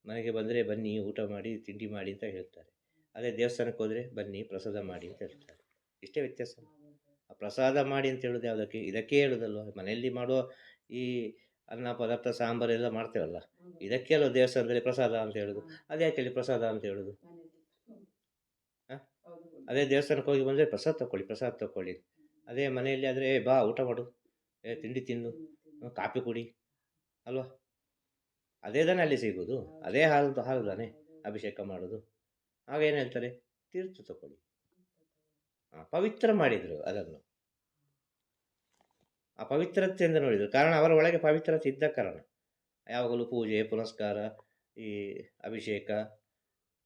ಮನೆಗೆ ಬಂದರೆ ಬನ್ನಿ, ಊಟ ಮಾಡಿ, ತಿಂಡಿ ಮಾಡಿ ಅಂತ ಹೇಳ್ತಾರೆ. ಅದೇ ದೇವಸ್ಥಾನಕ್ಕೆ ಹೋದರೆ ಬನ್ನಿ, ಪ್ರಸಾದ ಮಾಡಿ ಅಂತ ಹೇಳ್ತಾರೆ. ಇಷ್ಟೇ ವ್ಯತ್ಯಾಸ. ಆ ಪ್ರಸಾದ ಮಾಡಿ ಅಂತ ಹೇಳೋದು ಯಾವುದಕ್ಕೆ? ಇದಕ್ಕೆ ಹೇಳೋದಲ್ವ ಮನೆಯಲ್ಲಿ ಮಾಡುವ ಈ ಅನ್ನ ಪದಾರ್ಥ ಸಾಂಬಾರು ಎಲ್ಲ ಮಾಡ್ತೇವಲ್ಲ. ಇದಕ್ಕೆ ಅಲ್ವ ದೇವಸ್ಥಾನದಲ್ಲಿ ಪ್ರಸಾದ ಅಂತ ಹೇಳೋದು ಅದ್ಯಾಕೆ ಅಲ್ಲಿ ಪ್ರಸಾದ ಅಂತ ಹೇಳೋದು ಅದೇ ದೇವಸ್ಥಾನಕ್ಕೆ ಹೋಗಿ ಬಂದರೆ ಪ್ರಸಾದ ತಗೊಳ್ಳಿ ಪ್ರಸಾದ ತಗೊಳ್ಳಿ ಅದೇ ಮನೆಯಲ್ಲಿ ಆದರೆ ಬಾ, ಊಟ ಮಾಡು. ಏ, ತಿಂಡಿ ತಿಂದು ಕಾಫಿ ಕುಡಿ. ಅಲ್ವಾ? ಅದೇ ತಾನೇ ಅಲ್ಲಿ ಸಿಗೋದು. ಅದೇ ಹಾಲು ಹಾಲು ತಾನೇ ಅಭಿಷೇಕ ಮಾಡೋದು. ಆಗ ಏನು ಹೇಳ್ತಾರೆ? ತೀರ್ಥ ತಗೊಳ್ಳಿ ಪವಿತ್ರ ಮಾಡಿದರು ಅದನ್ನು. ಆ ಪವಿತ್ರತೆಯಿಂದ ನೋಡಿದರು. ಕಾರಣ ಅವರ ಒಳಗೆ ಪವಿತ್ರತೆ ಇದ್ದ ಕಾರಣ. ಯಾವಾಗಲೂ ಪೂಜೆ, ಪುನಸ್ಕಾರ, ಈ ಅಭಿಷೇಕ,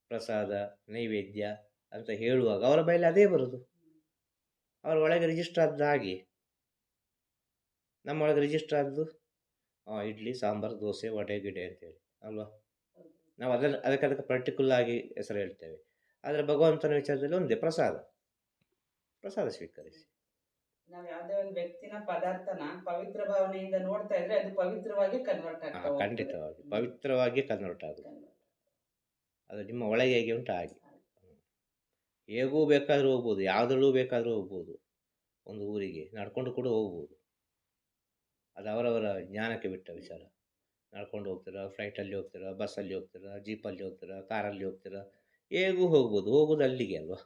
ಪ್ರಸಾದ, ನೈವೇದ್ಯ ಅಂತ ಹೇಳುವಾಗ ಅವರ ಬೈಲಿ ಅದೇ ಬರೋದು. ಅವರ ಒಳಗೆ ರಿಜಿಸ್ಟರ್ ಆದ ಹಾಗೆ. ನಮ್ಮ ಒಳಗೆ ರಿಜಿಸ್ಟರ್ ಆದ್ದು ಇಡ್ಲಿ ಸಾಂಬಾರು ದೋಸೆ ವಡೆ ಗಿಡೆ ಅಂತೇಳಿ ಅಲ್ವಾ? ನಾವು ಅದನ್ನು ಅದಕ್ಕೆ ಅದಕ್ಕೆ ಪರ್ಟಿಕ್ಯುಲರ್ ಆಗಿ ಹೆಸರು ಹೇಳ್ತೇವೆ. ಆದರೆ ಭಗವಂತನ ವಿಚಾರದಲ್ಲಿ ಒಂದೇ ಪ್ರಸಾದ. ಪ್ರಸಾದ ಸ್ವೀಕರಿಸಿ. ನಾವು ಯಾವುದೇ ಒಂದು ವ್ಯಕ್ತಿನ ಪದಾರ್ಥನ ಪವಿತ್ರ ಭಾವನೆಯಿಂದ ನೋಡ್ತಾ ಇದ್ರೆ ಅದು ಪವಿತ್ರವಾಗಿ ಕನ್ವರ್ಟ್ ಆಗ್ತದೆ ಆಗ್ತಾ ಖಂಡಿತವಾಗಿ. ಪವಿತ್ರವಾಗಿ ಕನ್ವರ್ಟ್ ಆಗುತ್ತೆ. ಅದು ನಿಮ್ಮ ಒಳಗೆ ಹೇಗೆ ಉಂಟು ಹಾಗೆ. ಹೇಗೂ ಬೇಕಾದರೂ ಹೋಗ್ಬೋದು, ಯಾವುದ್ರಲ್ಲೂ ಬೇಕಾದರೂ ಹೋಗ್ಬೋದು. ಒಂದು ಊರಿಗೆ ನಡ್ಕೊಂಡು ಕೂಡ ಹೋಗ್ಬೋದು. ಅದು ಅವರವರ ಜ್ಞಾನಕ್ಕೆ ಬಿಟ್ಟ ವಿಚಾರ. ನಡ್ಕೊಂಡು ಹೋಗ್ತೀರಾ ಫ್ಲೈಟಲ್ಲಿ ಹೋಗ್ತೀರಾ ಬಸ್ಸಲ್ಲಿ ಹೋಗ್ತೀರಾ ಜೀಪಲ್ಲಿ ಹೋಗ್ತೀರಾ ಕಾರಲ್ಲಿ ಹೋಗ್ತೀರಾ, ಹೇಗೂ ಹೋಗ್ಬೋದು, ಹೋಗೋದು ಅಲ್ಲಿಗೆ ಅಲ್ವಾ?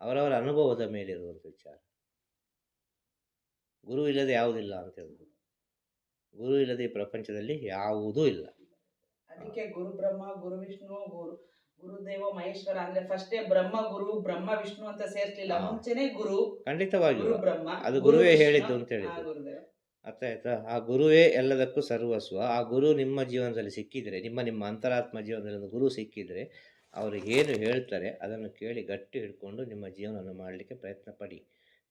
ಅವರವರ ಅನುಭವದ ಮೇಲೆ ಇರುವಂಥ ವಿಚಾರ. ಗುರು ಇಲ್ಲದೆ ಯಾವುದಿಲ್ಲ ಅಂತ ಹೇಳ್ಬೋದು. ಗುರು ಇಲ್ಲದೆ ಪ್ರಪಂಚದಲ್ಲಿ ಯಾವುದೂ ಇಲ್ಲ. ಅದಕ್ಕೆ ಗುರು ಬ್ರಹ್ಮ, ಗುರು ವಿಷ್ಣು, ಗುರು ಗುರುದೇವ ಮಹೇಶ್ವರ ಅಂದ್ರೆ ಫಸ್ಟೇ ಬ್ರಹ್ಮ ಗುರು ಬ್ರಹ್ಮ ವಿಷ್ಣು ಅಂತ ಸೇರ್ಲಿಲ್ಲ. ಮುಂಚೆನೆ ಗುರು ಖಂಡಿತವಾಗಿ ಗುರು ಬ್ರಹ್ಮ ಅದು ಗುರುವೇ ಹೇಳಿದ್ದು ಅಂತ. ಗುರುದೇವ. ಅರ್ಥ ಆಯ್ತಾ? ಆ ಗುರುವೇ ಎಲ್ಲದಕ್ಕೂ ಸರ್ವಸ್ವ. ಆ ಗುರು ನಿಮ್ಮ ಜೀವನದಲ್ಲಿ ಸಿಕ್ಕಿದ್ರೆ ನಿಮ್ಮ ನಿಮ್ಮ ಅಂತರಾತ್ಮ ಜೀವನದಲ್ಲಿ ಒಂದು ಗುರು ಸಿಕ್ಕಿದ್ರೆ ಅವರು ಏನು ಹೇಳ್ತಾರೆ ಅದನ್ನು ಕೇಳಿ ಗಟ್ಟಿ ಹಿಡ್ಕೊಂಡು ನಿಮ್ಮ ಜೀವನವನ್ನು ಮಾಡಲಿಕ್ಕೆ ಪ್ರಯತ್ನ ಪಡಿ.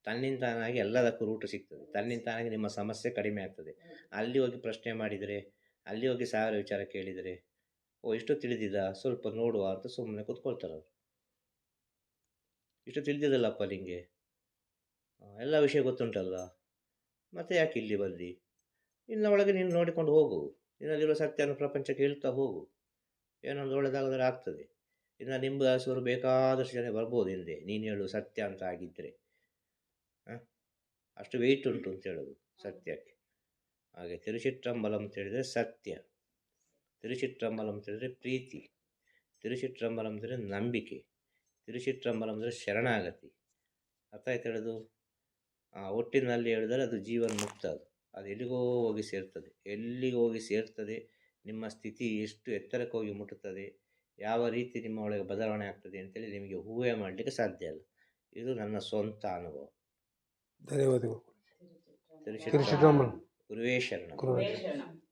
ತನ್ನಿಂದ ತಾನಾಗಿ ಎಲ್ಲದಕ್ಕೂ ರೂಟು ಸಿಗ್ತದೆ. ತನ್ನಿಂದ ತಾನಾಗಿ ನಿಮ್ಮ ಸಮಸ್ಯೆ ಕಡಿಮೆ ಆಗ್ತದೆ. ಅಲ್ಲಿ ಹೋಗಿ ಪ್ರಶ್ನೆ ಮಾಡಿದರೆ ಅಲ್ಲಿ ಹೋಗಿ ಸಾವಿರ ವಿಚಾರ ಕೇಳಿದರೆ ಓ ಇಷ್ಟು ತಿಳಿದಿದ ಸ್ವಲ್ಪ ನೋಡುವ ಅಂತ ಸುಮ್ಮನೆ ಕೂತ್ಕೊಳ್ತಾರೆ ಅವರು. ಇಷ್ಟು ತಿಳಿದಿದ್ದಲ್ಲಪ್ಪ ನಿಂಗೆ? ಎಲ್ಲ ವಿಷಯ ಗೊತ್ತುಂಟಲ್ಲ ಮತ್ತೆ ಯಾಕೆ ಇಲ್ಲಿ ಬಂದು? ಇನ್ನು ಒಳಗೆ ನೀನು ನೋಡಿಕೊಂಡು ಹೋಗು. ನಿನ್ನಲ್ಲಿರುವ ಸತ್ಯನ ಪ್ರಪಂಚಕ್ಕೆ ಹೇಳ್ತಾ ಹೋಗು. ಏನೊಂದು ಒಳ್ಳೆದಾಗದರೆ ಆಗ್ತದೆ. ಇನ್ನು ನಿಂಬುದಾಸರು ಬೇಕಾದಷ್ಟು ಜನ ಬರ್ಬೋದು ಹಿಂದೆ. ನೀನು ಹೇಳು ಸತ್ಯ ಅಂತ ಆಗಿದ್ದರೆ ಹಾಂ ಅಷ್ಟು ವೆಯ್ಟ್ ಉಂಟು ಅಂತ ಹೇಳೋದು ಸತ್ಯಕ್ಕೆ. ಹಾಗೆ ತಿರುಚಿಟ್ಟಂಬಲಂ ಅಂತ ಹೇಳಿದರೆ ಸತ್ಯ. ತಿರುಚಿಟ್ರಂಬಲಂ ಅಂತ ಹೇಳಿದರೆ ಪ್ರೀತಿ ತಿರುಚಿಟ್ರಂಬಲಂ ಅಂದರೆ ನಂಬಿಕೆ ತಿರುಚಿಟ್ರಂಬಲಂ ಅಂದರೆ ಶರಣಾಗತಿ. ಅರ್ಥ ಆಯ್ತು ಹೇಳೋದು? ಆ ಒಟ್ಟಿನಲ್ಲಿ ಹೇಳಿದರೆ ಅದು ಜೀವನ್ ಮುಕ್ತ ಅದು. ಅದು ಎಲ್ಲಿಗೋ ಹೋಗಿ ಸೇರ್ತದೆ. ಎಲ್ಲಿಗೆ ಹೋಗಿ ಸೇರ್ತದೆ? ನಿಮ್ಮ ಸ್ಥಿತಿ ಎಷ್ಟು ಎತ್ತರಕ್ಕೆ ಹೋಗಿ ಮುಟ್ಟುತ್ತದೆ? ಯಾವ ರೀತಿ ನಿಮ್ಮ ಒಳಗೆ ಬದಲಾವಣೆ ಆಗ್ತದೆ ಅಂತೇಳಿ ನಿಮಗೆ ಊಹೆ ಮಾಡಲಿಕ್ಕೆ ಸಾಧ್ಯ ಇಲ್ಲ. ಇದು ನನ್ನ ಸ್ವಂತ ಅನುಭವ. ಧನ್ಯವಾದಗಳು. ಗುರುವೇ ಶರಣ.